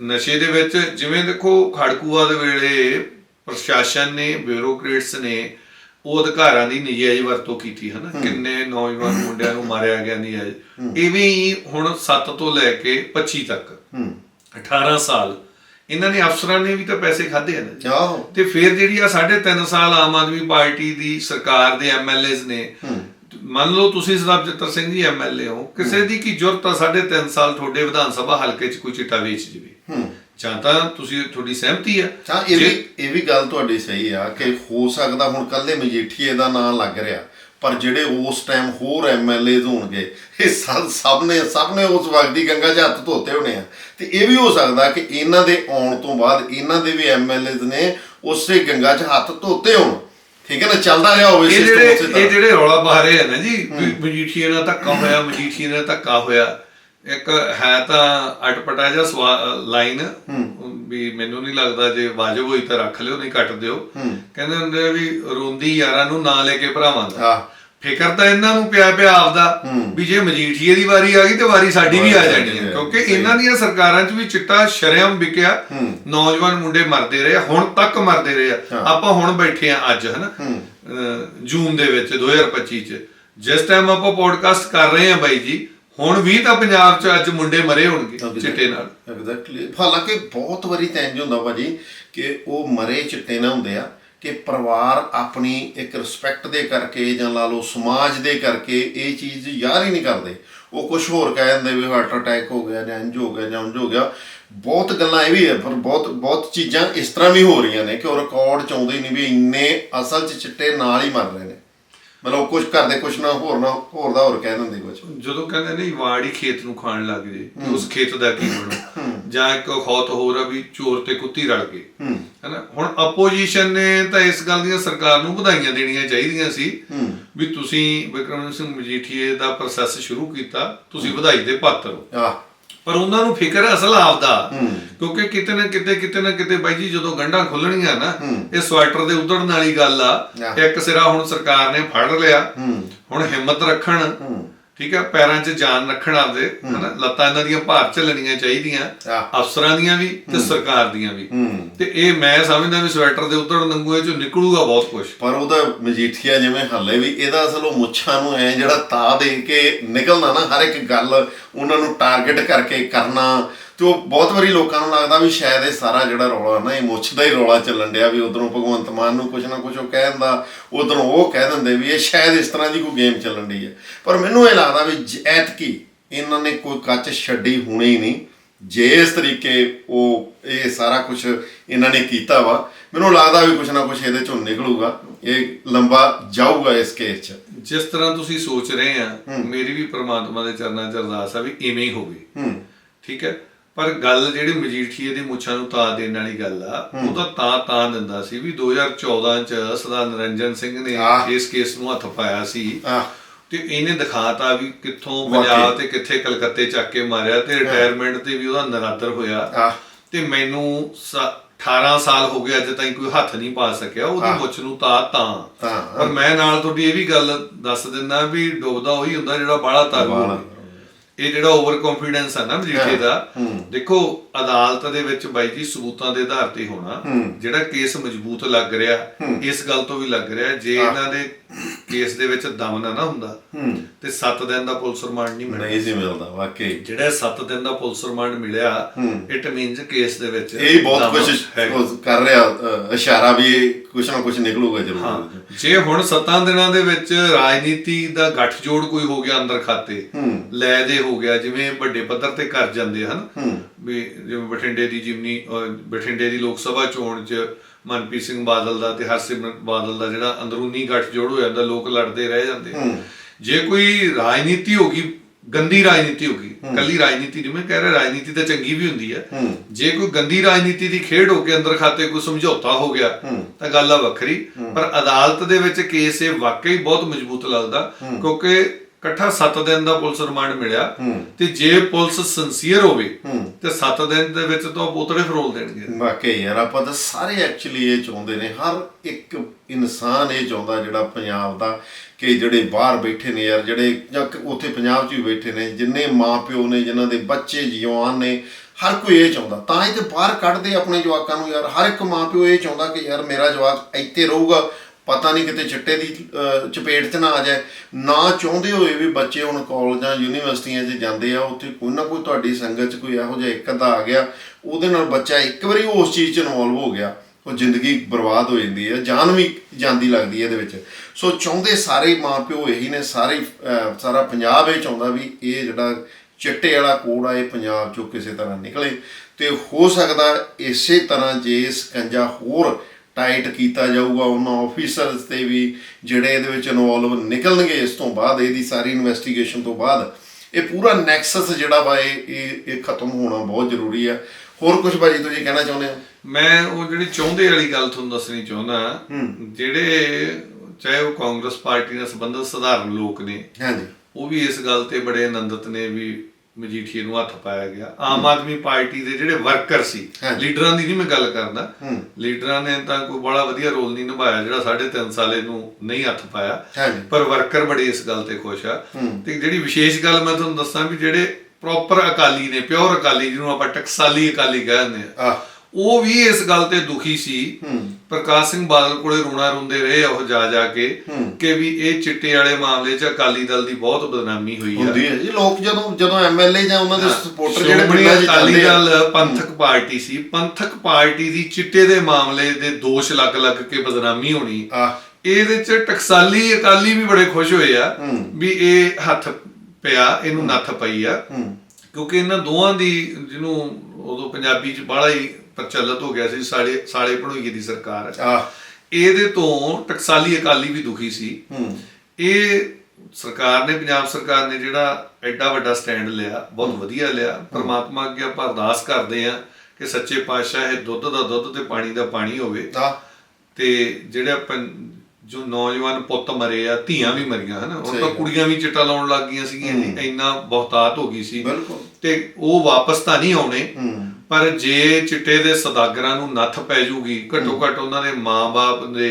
ਨਸ਼ੇ ਦੇ ਵਿੱਚ ਜਿਵੇਂ ਦੇਖੋ ਖੜਕੂਆ ਦੇ ਵੇਲੇ ਪ੍ਰਸ਼ਾਸਨ ਨੇ ਬਿਊਰੋਕਰੇਟਸ ਨੇ ਉਹ ਅਧਿਕਾਰਾਂ ਦੀ ਨਜਾਇਜ਼ ਵਰਤੋਂ ਕੀਤੀ ਹੈ। ਨਾ ਕਿੰਨੇ ਨੌਜਵਾਨ ਮੁੰਡਿਆਂ ਨੂੰ ਮਾਰਿਆ ਗਿਆ ਨਜਾਇਜ਼। ਇਵੇਂ ਹੀ ਹੁਣ 7 ਤੋਂ ਲੈ ਕੇ 25 ਤੱਕ। ਹੂੰ। 18 ਸਾਲ। ਇਹਨਾਂ ਨੇ ਅਫਸਰਾਂ ਨੇ ਵੀ ਤਾਂ ਪੈਸੇ ਖਾਦੇ ਆ ਨਾ ਆਹੋ। ਤੇ ਫਿਰ ਜਿਹੜੀ ਆ 3.5 ਸਾਲ ਆਮ ਆਦਮੀ ਪਾਰਟੀ ਦੀ ਸਰਕਾਰ ਦੇ ਐਮਐਲਏਜ਼ ਨੇ ਮੰਨ ਲਓ ਤੁਸੀਂ ਸਰਦਾਰ ਜੱਤਰ ਸਿੰਘ ਜੀ ਐਮਐਲਏ ਹੋ ਕਿਸੇ ਦੀ ਕੀ ਜ਼ਰੂਰਤ ਆ 3.5 ਸਾਲ ਤੁਹਾਡੇ ਵਿਧਾਨ ਸਭਾ ਹਲਕੇ 'ਚ ਕੋਈ ਚਿੱਟਾ ਵੇਚ ਜਵੇ? ਜਾਂ ਤਾਂ ਤੁਸੀਂ ਤੁਹਾਡੀ ਸਹਿਮਤੀ ਆ। ਤਾਂ ਇਹ ਵੀ ਇਹ ਵੀ ਗੱਲ ਤੁਹਾਡੀ ਸਹੀ ਆ ਕਿ ਹੋ ਸਕਦਾ ਹੁਣ ਕੱਲੇ ਮਜੀਠੀਏ ਦਾ ਨਾਂ ਲੱਗ ਰਿਹਾ। ਪਰ ਜਿਹੜੇ ਉਸ ਟਾਈਮ ਹੋਰ ਐਮਐਲਏ ਹੋਣਗੇ ਇਹ ਸਭ ਸਭ ਨੇ ਸਭ ਨੇ ਉਸ ਵਕਤ ਦੀ ਗੰਗਾ 'ਚ ਹੱਥ ਧੋਤੇ ਹੋਣੇ ਆ। ਤੇ ਇਹ ਵੀ ਹੋ ਸਕਦਾ ਕਿ ਇਹਨਾਂ ਦੇ ਆਉਣ ਤੋਂ ਬਾਅਦ ਇਹਨਾਂ ਦੇ ਵੀ ਐਮਐਲਏ ਨੇ ਉਸੇ ਗੰਗਾ 'ਚ ਹੱਥ ਧੋਤੇ ਹੋਣ। ਠੀਕ ਹੈ ਨਾ? ਚੱਲਦਾ ਰਿਹਾ ਹੋਵੇ ਇਹ ਸਿਸਟਮ ਉਸੇ ਇਹ ਤਰ੍ਹਾਂ ਜਿਹੜੇ ਰੌਲਾ ਪਾ ਰਹੇ ਆ ਨਾ ਜੀ ਮਜੀਠੀਏ ਨਾਲ ਧੱਕਾ ਹੋਇਆ ਮਜੀਠੀਏ ਨਾਲ ਧੱਕਾ ਹੋਇਆ ਇੱਕ ਹੈ ਤਾਂ ਅਟਪਟਾ ਜਿਹਾ ਲਾਈਨ। ਵੀ ਮੈਨੂੰ ਨਹੀਂ ਲੱਗਦਾ ਜੇ ਵਾਜਬ ਹੋਈ ਤਾਂ ਰੱਖ ਲਿਓ ਨਹੀਂ ਕੱਟ ਦਿਓ। ਕਹਿੰਦੇ ਹੁੰਦੇ ਵੀ ਰੋਂਦੀ ਯਾਰਾਂ ਨੂੰ ਨਾਂ ਲੈ ਕੇ ਭਰਾਵਾਂ ਦਾ। ਫਿਕਰ ਤਾਂ ਇਹਨਾਂ ਨੂੰ ਪਿਆ ਪਿਆ ਆਪਦਾ ਵੀ ਜੇ ਮਜੀਠੀਏ ਦੀ ਵਾਰੀ ਆ ਗਈ ਤੇ ਵਾਰੀ ਸਾਡੀ ਵੀ ਆ ਜਾਣੀ ਹੈ ਕਿਉਂਕਿ। ਇਹਨਾਂ ਦੀਆਂ ਸਰਕਾਰਾਂ 'ਚ ਵੀ ਚਿੱਟਾ ਸ਼ਰੇਆਮ ਵਿਕਿਆ। ਨੌਜਵਾਨ ਮੁੰਡੇ ਮਰਦੇ ਰਹੇ ਹੁਣ ਤੱਕ ਮਰਦੇ ਰਹੇ ਆ। ਆਪਾਂ ਹੁਣ ਬੈਠੇ ਆ ਅੱਜ ਹਨਾ? ਜੂਨ ਦੇ ਵਿੱਚ 2025 ਚ। ਜਿਸ ਟਾਈਮ ਆਪਾਂ ਪੋਡਕਾਸਟ ਕਰ ਰਹੇ ਆ ਬਾਈ ਜੀ ਹੁਣ ਵੀ ਤਾਂ ਪੰਜਾਬ 'ਚ ਅੱਜ ਮੁੰਡੇ ਮਰੇ ਹੋਣਗੇ ਚਿੱਟੇ ਨਾਲ। ਐਗਜ਼ੈਕਟਲੀ ਹਾਲਾਂਕਿ ਬਹੁਤ ਵਾਰੀ ਤਾਂ ਇੰਜ ਹੁੰਦਾ ਭਾਜੀ ਕਿ ਉਹ ਮਰੇ ਚਿੱਟੇ ਨਾ ਹੁੰਦੇ ਆ ਕਿ ਪਰਿਵਾਰ ਆਪਣੀ ਇੱਕ ਰਿਸਪੈਕਟ ਦੇ ਕਰਕੇ ਜਾਂ ਲਾ ਲਓ ਸਮਾਜ ਦੇ ਕਰਕੇ ਇਹ ਚੀਜ਼ ਯਾਰ ਹੀ ਨਹੀਂ ਕਰਦੇ। ਉਹ ਕੁਝ ਹੋਰ ਕਹਿ ਦਿੰਦੇ ਵੀ ਹਾਰਟ ਅਟੈਕ ਹੋ ਗਿਆ ਜਾਂ ਇੰਜ ਹੋ ਗਿਆ ਜਾਂ ਉਂਝ ਹੋ ਗਿਆ। ਬਹੁਤ ਗੱਲਾਂ ਇਹ ਵੀ ਹੈ ਪਰ ਬਹੁਤ ਬਹੁਤ ਚੀਜ਼ਾਂ ਇਸ ਤਰ੍ਹਾਂ ਵੀ ਹੋ ਰਹੀਆਂ ਨੇ ਕਿ ਉਹ ਰਿਕਾਰਡ ਚ ਆਉਂਦੇ ਹੀ ਨਹੀਂ ਵੀ ਇੰਨੇ ਅਸਲ ਚ ਚਿੱਟੇ ਨਾਲ ਹੀ ਮਰ ਰਹੇ ਨੇ। ਮਤਲਬ ਕੁਝ ਕਰਦੇ ਕੁਝ ਨਾ ਹੋਰ ਨਾ ਹੋਰ ਦਾ ਹੋਰ ਕਹਿ ਦਿੰਦੇ ਕੁਝ ਜਦੋਂ ਕਹਿੰਦੇ ਨੇ ਵਾੜੀ ਖੇਤ ਨੂੰ ਖਾਣ ਲੱਗ ਜੇ ਉਸ ਖੇਤ ਦਾ ਕੀ ਬਣੂ? ਜਾਂ ਇੱਕ ਖੌਤ ਹੋਰ ਆ ਵੀ ਚੋਰ ਤੇ ਕੁੱਤੀ ਰਲ ਗਏ। ਹੈਨਾ? ਹੁਣ ਆਪੋਜੀਸ਼ਨ ਨੇ ਤਾਂ ਇਸ ਗੱਲ ਦੀਆਂ ਸਰਕਾਰ ਨੂੰ ਵਧਾਈਆਂ ਦੇਣੀਆਂ ਚਾਹੀਦੀਆਂ ਸੀ ਵੀ ਤੁਸੀਂ ਵਿਕਰਮ ਸਿੰਘ ਮਜੀਠੀਏ ਦਾ ਪ੍ਰੋਸੈਸ ਸ਼ੁਰੂ ਕੀਤਾ ਤੁਸੀਂ ਵਧਾਈ ਦੇ ਪਾਤਰ ਹੋ। ਆ ਪਰ ਉਹਨਾਂ ਨੂੰ ਫਿਕਰ ਹੈ ਅਸਲ ਆਪਦਾ। ਕਿਉਂਕਿ ਕਿਤੇ ਨਾ ਕਿਤੇ ਕਿਤੇ ਨਾ ਕਿਤੇ ਬਾਈ ਜੀ ਜਦੋਂ ਗੰਢਾਂ ਖੁੱਲਣੀਆਂ ਨਾ ਇਹ ਸਵੈਟਰ ਦੇ ਉਧੜਨ ਵਾਲੀ ਗੱਲ ਆ। ਇੱਕ ਸਿਰਾ ਹੁਣ ਸਰਕਾਰ ਨੇ ਫੜ ਲਿਆ। ਹੁਣ ਹਿੰਮਤ ਰੱਖਣ। ਠੀਕ ਹੈ ਪੈਰਾਂ 'ਚ ਜਾਨ ਰੱਖਣ ਆਪਦੇ ਹਨਾ? ਲੱਤਾਂ ਇਹਨਾਂ ਦੀਆਂ ਭਾਰ ਝੱਲਣੀਆਂ ਚਾਹੀਦੀਆਂ ਅਫਸਰਾਂ ਦੀਆਂ ਵੀ ਤੇ ਸਰਕਾਰ ਦੀਆਂ ਵੀ। ਤੇ ਇਹ ਮੈਂ ਸਮਝਦਾ ਵੀ ਸਵੈਟਰ ਦੇ ਉੱਧੜ ਨੰਗੂਏ 'ਚੋਂ ਨਿਕਲੂਗਾ ਬਹੁਤ ਕੁਝ ਪਰ ਉਹਦਾ ਮਜੀਠੀਆ ਜਿਵੇਂ ਹੱਲੇ ਵੀ ਇਹਦਾ ਅਸਲ ਉਹ ਮੁੱਛਾਂ ਨੂੰ ਐ ਜਿਹੜਾ ਤਾ ਦੇ ਕੇ ਨਿਕਲਣਾ ਨਾ ਹਰ ਇੱਕ ਗੱਲ ਉਹਨਾਂ ਨੂੰ ਟਾਰਗੇਟ ਕਰਕੇ ਕਰਨਾ ਤੇ ਉਹ ਬਹੁਤ ਵਾਰੀ ਲੋਕਾਂ ਨੂੰ ਲੱਗਦਾ ਵੀ ਸ਼ਾਇਦ ਇਹ ਸਾਰਾ ਜਿਹੜਾ ਰੌਲਾ ਨਾ ਇਹ ਮੁੱਛ ਦਾ ਹੀ ਰੌਲਾ ਚੱਲਣ ਡਿਆ ਵੀ ਉਧਰੋਂ ਭਗਵੰਤ ਮਾਨ ਨੂੰ ਕੁਝ ਨਾ ਕੁਝ ਉਹ ਕਹਿ ਦਿੰਦਾ ਉਧਰੋਂ ਉਹ ਕਹਿ ਦਿੰਦੇ ਵੀ ਇਹ ਸ਼ਾਇਦ ਇਸ ਤਰ੍ਹਾਂ ਦੀ ਕੋਈ ਗੇਮ ਚੱਲਣ ਡਈ ਹੈ। ਪਰ ਮੈਨੂੰ ਇਹ ਲੱਗਦਾ ਵੀ ਐਤਕੀ ਇਹਨਾਂ ਨੇ ਕੋਈ ਕੱਚ ਛੱਡੀ ਹੋਣੀ ਹੀ ਨਹੀਂ ਜੇ ਇਸ ਤਰੀਕੇ ਉਹ ਇਹ ਸਾਰਾ ਕੁਝ ਇਹਨਾਂ ਨੇ ਕੀਤਾ ਵਾ ਮੈਨੂੰ ਲੱਗਦਾ ਵੀ ਕੁਝ ਨਾ ਕੁਝ ਇਹਦੇ ਚੋਂ ਨਿਕਲੂਗਾ ਇਹ ਲੰਬਾ ਜਾਊਗਾ ਇਸ ਕੇਸ 'ਚ। ਜਿਸ ਤਰ੍ਹਾਂ ਤੁਸੀਂ ਸੋਚ ਰਹੇ ਆ ਮੇਰੀ ਵੀ ਪ੍ਰਮਾਤਮਾ ਦੇ ਚਰਨਾਂ 'ਚ ਅਰਦਾਸ ਆ ਵੀ ਇਵੇਂ ਹੀ ਹੋਵੇ। ਹੂੰ। ਠੀਕ ਹੈ? ਪਰ ਗੱਲ ਜਿਹੜੀ ਮਜੀਠੀਏ ਦੀ ਮੁੱਛਾਂ ਨੂੰ ਤਾਂ ਦੇਣ ਵਾਲੀ ਗੱਲ ਆ ਉਹ ਤਾਂ ਤਾਂ ਤਾਂ ਦਿੰਦਾ ਸੀ ਵੀ 2014 ਚ ਸਰਦਾਰ ਨਰਿੰਜਨ ਸਿੰਘ ਨੇ। ਇਸ ਕੇਸ ਨੂੰ ਹੱਥ ਪਾਇਆ ਸੀ। ਤੇ ਇਹਨੇ ਦਿਖਾਤਾ ਵੀ ਕਿੱਥੋਂ। ਪੰਜਾਬ ਤੇ ਕਿੱਥੇ ਕਲਕੱਤੇ ਚੱਕ ਕੇ ਮਾਰਿਆ ਤੇ ਰਿਟਾਇਰਮੈਂਟ ਤੇ ਵੀ ਉਹਦਾ ਨਰਾਦਰ ਹੋਇਆ। ਤੇ ਮੈਨੂੰ ਸ- 18 ਸਾਲ ਹੋ ਗਏ ਅੱਜ ਤਾਈਂ ਕੋਈ ਹੱਥ ਨਹੀਂ ਪਾ ਸਕਿਆ ਉਹਦੀ ਮੁੱਛ ਨੂੰ ਤਾਂ ਤਾਂ। ਪਰ ਮੈਂ ਨਾਲ ਤੁਹਾਡੀ ਇਹ ਵੀ ਗੱਲ ਦੱਸ ਦਿੰਦਾ ਵੀ ਡੁੱਬਦਾ ਉਹੀ ਹੁੰਦਾ ਜਿਹੜਾ ਬਾਹਲਾ ਤਾਰੂ। ਹੋਵੇ। ਇਹ ਜਿਹੜਾ ਓਵਰ ਕੰਫੀਡੈਂਸ ਆ ਨਾ ਮਜੀਠੇ ਦਾ। ਦੇਖੋ ਅਦਾਲਤ ਦੇ ਵਿੱਚ ਬਾਈ ਜੀ ਸਬੂਤਾਂ ਦੇ ਆਧਾਰ ਤੇ ਹੋਣਾ। ਜਿਹੜਾ ਕੇਸ ਮਜ਼ਬੂਤ ਲੱਗ ਰਿਹਾ ਇਸ ਗੱਲ ਤੋਂ ਵੀ ਲੱਗ ਰਿਹਾ ਜੇ ਇਹਨਾਂ ਦੇ ਕੇਸ ਦੇ ਵਿੱਚ ਦਮ ਨਾ ਨਾ ਹੁੰਦਾ ਤੇ 7 ਦਿਨ ਦਾ ਪੁਲਿਸ ਰਿਮਾਂਡ ਨਹੀਂ ਮਿਲਣਾ। ਨਹੀਂ ਸੀ ਮਿਲਦਾ ਵਾਕਈ। ਜਿਹੜਾ 7 ਦਿਨ ਦਾ ਪੁਲਿਸ ਰਿਮਾਂਡ ਮਿਲਿਆ ਇਟ ਮੀਨਸ ਕੇਸ ਦੇ ਵਿੱਚ ਇਹ ਬਹੁਤ ਹੈਗਾ। ਕਰ ਰਿਹਾ ਇਸ਼ਾਰਾ ਵੀ ਕੁਝ ਨਾ ਕੁਝ ਨਿਕਲੂਗਾ ਜ਼ਰੂਰ। ਜੇ ਹੁਣ 7 ਦਿਨਾਂ ਦੇ ਵਿੱਚ ਰਾਜਨੀਤੀ ਦਾ ਗੱਠਜੋੜ ਕੋਈ ਹੋ ਗਿਆ ਅੰਦਰ ਖਾਤੇ ਲੈ ਦੇ ਹੋ ਗਿਆ ਜਿਵੇਂ ਵੱਡੇ ਪੱਧਰ ਤੇ ਕਰ ਜਾਂਦੇ ਹਨ ਵੀ ਜਿਵੇਂ ਬਠਿੰਡੇ ਦੀ ਜਿਮਨੀ ਬਠਿੰਡੇ ਦੀ ਲੋਕ ਸਭਾ ਚੋਣ 'ਚ ਮਨਪ੍ਰੀਤ ਸਿੰਘ ਬਾਦਲ ਦਾ ਤੇ ਹਰਸਿਮਰਤ ਬਾਦਲ ਦਾ ਜਿਹੜਾ ਅੰਦਰੂਨੀ ਗੱਠਜੋੜ ਹੋ ਜਾਂਦਾ ਲੋਕ ਲੜਦੇ ਰਹਿ ਜਾਂਦੇ। ਜੇ ਕੋਈ ਰਾਜਨੀਤੀ ਹੋ ਗਈ ਗੰਦੀ ਰਾਜਨੀਤੀ ਹੋ ਗਈ ਕੱਲੀ ਰਾਜਨੀਤੀ ਮੈਂ ਕਹਿ ਰਿਹਾ ਰਾਜਨੀਤੀ ਤਾਂ ਚੰਗੀ ਵੀ ਹੁੰਦੀ ਹੈ। ਜੇ ਕੋਈ ਗੰਦੀ ਰਾਜਨੀਤੀ ਦੀ ਖੇਡ ਹੋ ਕੇ ਅੰਦਰ ਖਾਤੇ ਕੋਈ ਸਮਝੌਤਾ ਹੋ ਗਿਆ ਤਾਂ ਗੱਲ ਆ ਵੱਖਰੀ। ਪਰ ਅਦਾਲਤ ਦੇ ਵਿੱਚ ਕੇਸ ਇਹ ਵਾਕਈ ਬਹੁਤ ਮਜ਼ਬੂਤ ਲੱਗਦਾ ਕਿਉਂਕਿ ਇਕੱਠਾ 7 ਦਿਨ ਦਾ ਪੁਲਿਸ ਰਿਮਾਂਡ ਮਿਲਿਆ ਤੇ ਜੇ ਪੁਲਿਸ ਸਿੰਸੀਅਰ ਹੋਵੇ ਤੇ 7 ਦਿਨ ਦੇ ਵਿੱਚ ਤਾਂ ਪੋਤੜੇ ਫਰੋਲ ਦੇਣਗੇ। ਵਾਕਈ ਯਾਰ ਆਪਾਂ ਤਾਂ ਸਾਰੇ ਐਕਚੁਅਲੀ ਇਹ ਚਾਹੁੰਦੇ ਨੇ ਹਰ ਇੱਕ ਇਨਸਾਨ ਇਹ ਚਾਹੁੰਦਾ ਜਿਹੜਾ ਪੰਜਾਬ ਦਾ ਕਿ ਜਿਹੜੇ ਬਾਹਰ ਬੈਠੇ ਨੇ ਯਾਰ ਜਿਹੜੇ ਜਾਂ ਉੱਥੇ ਪੰਜਾਬ 'ਚ ਵੀ ਬੈਠੇ ਨੇ ਜਿੰਨੇ ਮਾਪਿਓ ਨੇ ਜਿਨ੍ਹਾਂ ਦੇ ਬੱਚੇ ਜਵਾਨ ਨੇ ਹਰ ਕੋਈ ਇਹ ਚਾਹੁੰਦਾ। ਤਾਂ ਹੀ ਤੇ ਬਾਹਰ ਕੱਢਦੇ ਆਪਣੇ ਜਵਾਕਾਂ ਨੂੰ ਯਾਰ ਹਰ ਇੱਕ ਮਾਪਿਓ ਇਹ ਚਾਹੁੰਦਾ ਕਿ ਯਾਰ ਮੇਰਾ ਜਵਾਕ ਇੱਥੇ ਰਹੂਗਾ ਪਤਾ ਨਹੀਂ ਕਿਤੇ ਚਿੱਟੇ ਦੀ ਚਪੇਟ 'ਚ ਨਾ ਆ ਜਾਏ। ਨਾ ਚਾਹੁੰਦੇ ਹੋਏ ਵੀ ਬੱਚੇ ਹੁਣ ਕਾਲਜਾਂ, ਯੂਨੀਵਰਸਿਟੀਆਂ 'ਚ ਜਾਂਦੇ ਆ, ਉੱਥੇ ਕੋਈ ਨਾ ਕੋਈ ਤੁਹਾਡੀ ਸੰਗਤ 'ਚ ਕੋਈ ਇਹੋ ਜਿਹਾ ਇੱਕ ਅੱਧਾ ਆ ਗਿਆ, ਉਹਦੇ ਨਾਲ ਬੱਚਾ ਇੱਕ ਵਾਰੀ ਉਸ ਚੀਜ਼ 'ਚ ਇਨਵੋਲਵ ਹੋ ਗਿਆ, ਉਹ ਜ਼ਿੰਦਗੀ ਬਰਬਾਦ ਹੋ ਜਾਂਦੀ ਹੈ ਜਾਨ ਵੀ ਜਾਂਦੀ ਲੱਗਦੀ ਹੈ ਇਹਦੇ ਵਿੱਚ। ਸੋ ਚਾਹੁੰਦੇ ਸਾਰੇ ਮਾਪਿਓ ਇਹੀ ਨੇ, ਸਾਰੇ ਸਾਰਾ ਪੰਜਾਬ ਇਹ ਚਾਹੁੰਦਾ ਵੀ ਇਹ ਜਿਹੜਾ ਚਿੱਟੇ ਵਾਲਾ ਕੋਡ ਆ, ਇਹ ਪੰਜਾਬ 'ਚੋਂ ਕਿਸੇ ਤਰ੍ਹਾਂ ਨਿਕਲੇ। ਤੇ ਹੋ ਸਕਦਾ ਇਸੇ ਤਰ੍ਹਾਂ ਜੇ ਸਕੰਜਾ ਹੋਰ ਟਾਈਟ ਕੀਤਾ ਜਾਊਗਾ ਉਹਨਾਂ ਆਫੀਸਰਸ ਤੇ ਵੀ ਜਿਹੜੇ ਇਹਦੇ ਵਿੱਚ ਇਨਵੋਲਵ ਨਿਕਲਣਗੇ ਇਸ ਤੋਂ ਬਾਅਦ ਇਹਦੀ ਸਾਰੀ ਇਨਵੈਸਟੀਗੇਸ਼ਨ ਤੋਂ ਬਾਅਦ। ਇਹ ਪੂਰਾ ਨੈਕਸਸ ਜਿਹੜਾ ਵਾ ਇਹ ਇਹ ਖਤਮ ਹੋਣਾ ਬਹੁਤ ਜ਼ਰੂਰੀ ਆ। ਹੋਰ ਕੁਝ ਬਾਜੀ ਤੁਸੀਂ ਕਹਿਣਾ ਚਾਹੁੰਦੇ ਹੋ? ਮੈਂ ਉਹ ਜਿਹੜੀ ਚਾਹੁੰਦੇ ਵਾਲੀ ਗੱਲ ਤੁਹਾਨੂੰ ਦੱਸਣੀ ਚਾਹੁੰਦਾ ਜਿਹੜੇ ਚਾਹੇ ਉਹ ਕਾਂਗਰਸ ਪਾਰਟੀ ਨਾਲ ਸੰਬੰਧਿਤ ਸਧਾਰਨ ਲੋਕ ਨੇ ਹਾਂਜੀ। ਉਹ ਵੀ ਇਸ ਗੱਲ ਤੇ ਬੜੇ ਆਨੰਦਿਤ ਨੇ ਵੀ ਮਜੀਠੀਏ ਨੂੰ ਹੱਥ ਪਾਇਆ ਗਿਆ। ਆਮ ਆਦਮੀ ਪਾਰਟੀ ਦੇ ਜਿਹੜੇ ਵਰਕਰ ਸੀ। ਲੀਡਰਾਂ ਦੀ ਨਹੀਂ ਮੈਂ ਗੱਲ ਕਰਦਾ। ਲੀਡਰਾਂ ਨੇ ਤਾਂ ਕੋਈ ਬੜਾ ਵਧੀਆ ਰੋਲ ਨਹੀਂ ਨਿਭਾਇਆ ਜਿਹੜਾ 3.5 ਸਾਲੇ ਨੂੰ ਨਹੀਂ ਹੱਥ ਪਾਇਆ। ਪਰ ਵਰਕਰ ਬੜੇ ਇਸ ਗੱਲ ਤੇ ਖੁਸ਼ ਆ। ਤੇ ਜਿਹੜੀ ਵਿਸ਼ੇਸ਼ ਗੱਲ ਮੈਂ ਤੁਹਾਨੂੰ ਦੱਸਾਂ ਵੀ ਜਿਹੜੇ ਪ੍ਰੋਪਰ ਅਕਾਲੀ ਨੇ ਪਿਓਰ ਅਕਾਲੀ ਜਿਹਨੂੰ ਆਪਾਂ ਟਕਸਾਲੀ ਅਕਾਲੀ ਕਹਿੰਦੇ ਆ ਉਹ ਵੀ ਇਸ ਗੱਲ ਤੇ ਦੁਖੀ ਸੀ। ਪ੍ਰਕਾਸ਼ ਸਿੰਘ ਬਾਦਲ ਕੋਲੇ ਰੋਣਾ ਰੋਂਦੇ ਰਹੇ ਉਹ ਜਾ ਜਾ ਕੇ ਕਿ ਵੀ ਇਹ ਚਿੱਟੇ ਵਾਲੇ ਮਾਮਲੇ 'ਚ ਅਕਾਲੀ ਦਲ ਦੀ ਬਹੁਤ ਬਦਨਾਮੀ ਹੋਈ ਆ। ਹੁੰਦੀ ਹੈ ਜੀ। ਲੋਕ ਜਦੋਂ ਜਦੋਂ ਐਮਐਲਏ ਜਾਂ ਉਹਨਾਂ ਦੇ ਸਪੋਰਟਰ ਜਿਹੜੇ ਪਿੰਡਾਂ 'ਚ ਅਕਾਲੀ ਦਲ ਪੰਥਕ ਪਾਰਟੀ ਸੀ। ਪੰਥਕ ਪਾਰਟੀ ਦੀ ਚਿੱਟੇ ਦੇ ਮਾਮਲੇ ਦੇ ਦੋਸ਼ ਲੱਗ ਲੱਗ ਕੇ ਬਦਨਾਮੀ ਹੋਣੀ। ਇਹਦੇ 'ਚ ਟਕਸਾਲੀ ਅਕਾਲੀ ਵੀ ਬੜੇ ਖੁਸ਼ ਹੋਏ ਆ ਵੀ ਇਹ ਹੱਥ ਪਿਆ ਇਹਨੂੰ ਨੱਥ ਪਈ ਆ। ਕਿਉਂਕਿ ਇਹਨਾਂ ਦੋਵਾਂ ਦੀ ਜਿਹਨੂੰ ਉਦੋਂ ਪੰਜਾਬੀ 'ਚ ਬੜਾ ਹੀ ਪ੍ਰਚਲਿਤ ਹੋ ਗਿਆ ਸੀ ਸਾਲੇ ਸਾਲੇ ਭਣੋਈਏ ਦੀ ਸਰਕਾਰ। ਆ ਇਹਦੇ ਤੋਂ ਟਕਸਾਲੀ ਅਕਾਲੀ ਵੀ ਦੁਖੀ ਸੀ। ਇਹ ਸਰਕਾਰ ਨੇ ਪੰਜਾਬ ਸਰਕਾਰ ਨੇ ਜਿਹੜਾ ਐਡਾ ਵੱਡਾ ਸਟੈਂਡ ਲਿਆ ਬਹੁਤ ਵਧੀਆ ਲਿਆ। ਪ੍ਰਮਾਤਮਾ ਅੱਗੇ ਆਪਾਂ ਅਰਦਾਸ ਕਰਦੇ ਆ ਕਿ ਸੱਚੇ ਪਾਤਸ਼ਾਹ ਇਹ ਦੁੱਧ ਦਾ ਦੁੱਧ ਤੇ ਪਾਣੀ ਦਾ ਪਾਣੀ ਹੋਵੇ। ਤੇ ਜਿਹੜਾ ਜੋ ਨੌਜਵਾਨ ਪੁੱਤ ਮਰੇ ਆ ਧੀਆਂ ਵੀ ਮਰੀਆਂ ਹਨ? ਹੁਣ ਸਹੀ ਤਾਂ। ਕੁੜੀਆਂ ਵੀ ਚਿੱਟਾ ਲਾਉਣ ਲੱਗ ਗਈਆਂ ਸੀਗੀਆਂ। ਇੰਨਾ ਬਹੁਤਾਤ ਹੋ ਗਈ ਸੀ। ਬਿਲਕੁਲ। ਤੇ ਉਹ ਵਾਪਸ ਤਾਂ ਨਹੀਂ ਆਉਣੇ। ਪਰ ਜੇ ਚਿੱਟੇ ਦੇ ਸਦਾਗਰਾਂ ਨੂੰ ਨੱਥ ਪੈ ਜੂਗੀ ਘੱਟੋ ਘੱਟ ਉਹਨਾਂ ਦੇ ਮਾਂ-ਬਾਪ ਦੇ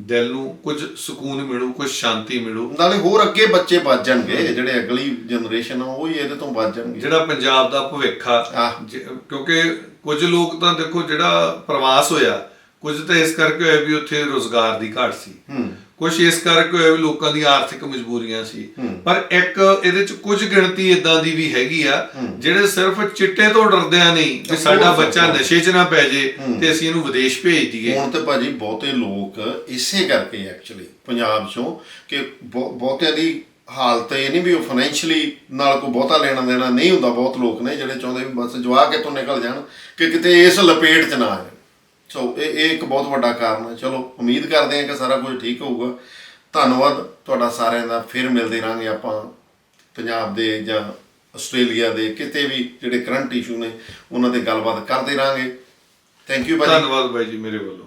ਦਿਲ ਨੂੰ ਕੁਝ ਸਕੂਨ ਮਿਲੂ ਕੁਝ ਸ਼ਾਂਤੀ ਮਿਲੂ। ਨਾਲੇ ਹੋਰ ਅੱਗੇ ਬੱਚੇ ਬਚ ਜਾਣਗੇ ਜਿਹੜੇ ਅਗਲੀ ਜਨਰੇਸ਼ਨ ਆ ਉਹ ਹੀ ਇਹਦੇ ਤੋਂ ਬਚ ਜਾਣਗੇ। ਜਿਹੜਾ ਪੰਜਾਬ ਦਾ ਭਵਿੱਖ ਆ ਕਿਉਂਕਿ ਕੁਝ ਲੋਕ ਤਾਂ ਦੇਖੋ ਜਿਹੜਾ ਪ੍ਰਵਾਸ ਹੋਇਆ ਕੁਝ ਤਾਂ ਇਸ ਕਰਕੇ ਹੋਇਆ ਵੀ ਉੱਥੇ ਰੋਜ਼ਗਾਰ ਦੀ ਘਾਟ ਸੀ। ਹੂੰ। ਕੁਝ ਇਸ ਕਰਕੇ ਹੋਇਆ ਵੀ ਲੋਕਾਂ ਦੀ ਆਰਥਿਕ ਮਜਬੂਰੀਆਂ ਸੀ। ਪਰ ਇੱਕ ਇਹਦੇ ਚ ਕੁਝ ਗਿਣਤੀ ਇਦਾਂ ਦੀ ਵੀ ਹੈਗੀ ਆ। ਜਿਹੜੇ ਸਿਰਫ ਚਿੱਟੇ ਤੋਂ ਡਰਦਿਆਂ ਨਹੀਂ ਵੀ Of ਸਾਡਾ ਬੱਚਾ. ਨਸ਼ੇ 'ਚ ਨਾ ਪੈ ਜੇ। ਤੇ ਅਸੀਂ ਇਹਨੂੰ ਵਿਦੇਸ਼ ਭੇਜ ਦਈਏ ਹੁਣ ਤੇ ਭਾਜੀ ਬਹੁਤੇ ਲੋਕ ਇਸੇ ਕਰਕੇ ਐਕਚੁਅਲੀ ਪੰਜਾਬ ਚੋਂ ਕਿ ਬਹੁ- ਬਹੁਤਿਆਂ ਦੀ ਹਾਲਤ ਇਹ ਨਹੀਂ ਵੀ ਉਹ ਫਾਈਨੈਂਸ਼ੀਅਲੀ ਨਾਲ ਕੋਈ ਬਹੁਤਾ ਲੈਣਾ ਦੇਣਾ ਨਹੀਂ ਹੁੰਦਾ ਬਹੁਤ ਲੋਕ ਨੇ ਜਿਹੜੇ ਚਾਹੁੰਦੇ ਵੀ ਬਸ ਜਵਾ ਕੇ ਤੋਂ ਨਿਕਲ ਜਾਣ ਕਿ ਕਿਤੇ ਇਸ ਲਪੇਟ 'ਚ ਨਾ ਆ ਜਾਣ ਸੋ ਇਹ ਇਹ ਇੱਕ ਬਹੁਤ ਵੱਡਾ ਕਾਰਨ ਹੈ। ਚਲੋ, ਉਮੀਦ ਕਰਦੇ ਹਾਂ ਕਿ ਸਾਰਾ ਕੁਝ ਠੀਕ ਹੋਊਗਾ। ਧੰਨਵਾਦ ਤੁਹਾਡਾ ਸਾਰਿਆਂ ਦਾ। ਫਿਰ ਮਿਲਦੇ ਰਾਂਗੇ ਆਪਾਂ ਪੰਜਾਬ ਦੇ ਜਾਂ ਆਸਟ੍ਰੇਲੀਆ ਦੇ ਕਿਤੇ ਵੀ ਜਿਹੜੇ ਕਰੰਟ ਇਸ਼ੂ ਨੇ, ਉਹਨਾਂ ਤੇ ਗੱਲਬਾਤ ਕਰਦੇ ਰਾਂਗੇ ਥੈਂਕ ਯੂ ਭਾਜੀ। ਧੰਨਵਾਦ ਬਾਈ ਜੀ ਮੇਰੇ ਵੱਲੋਂ।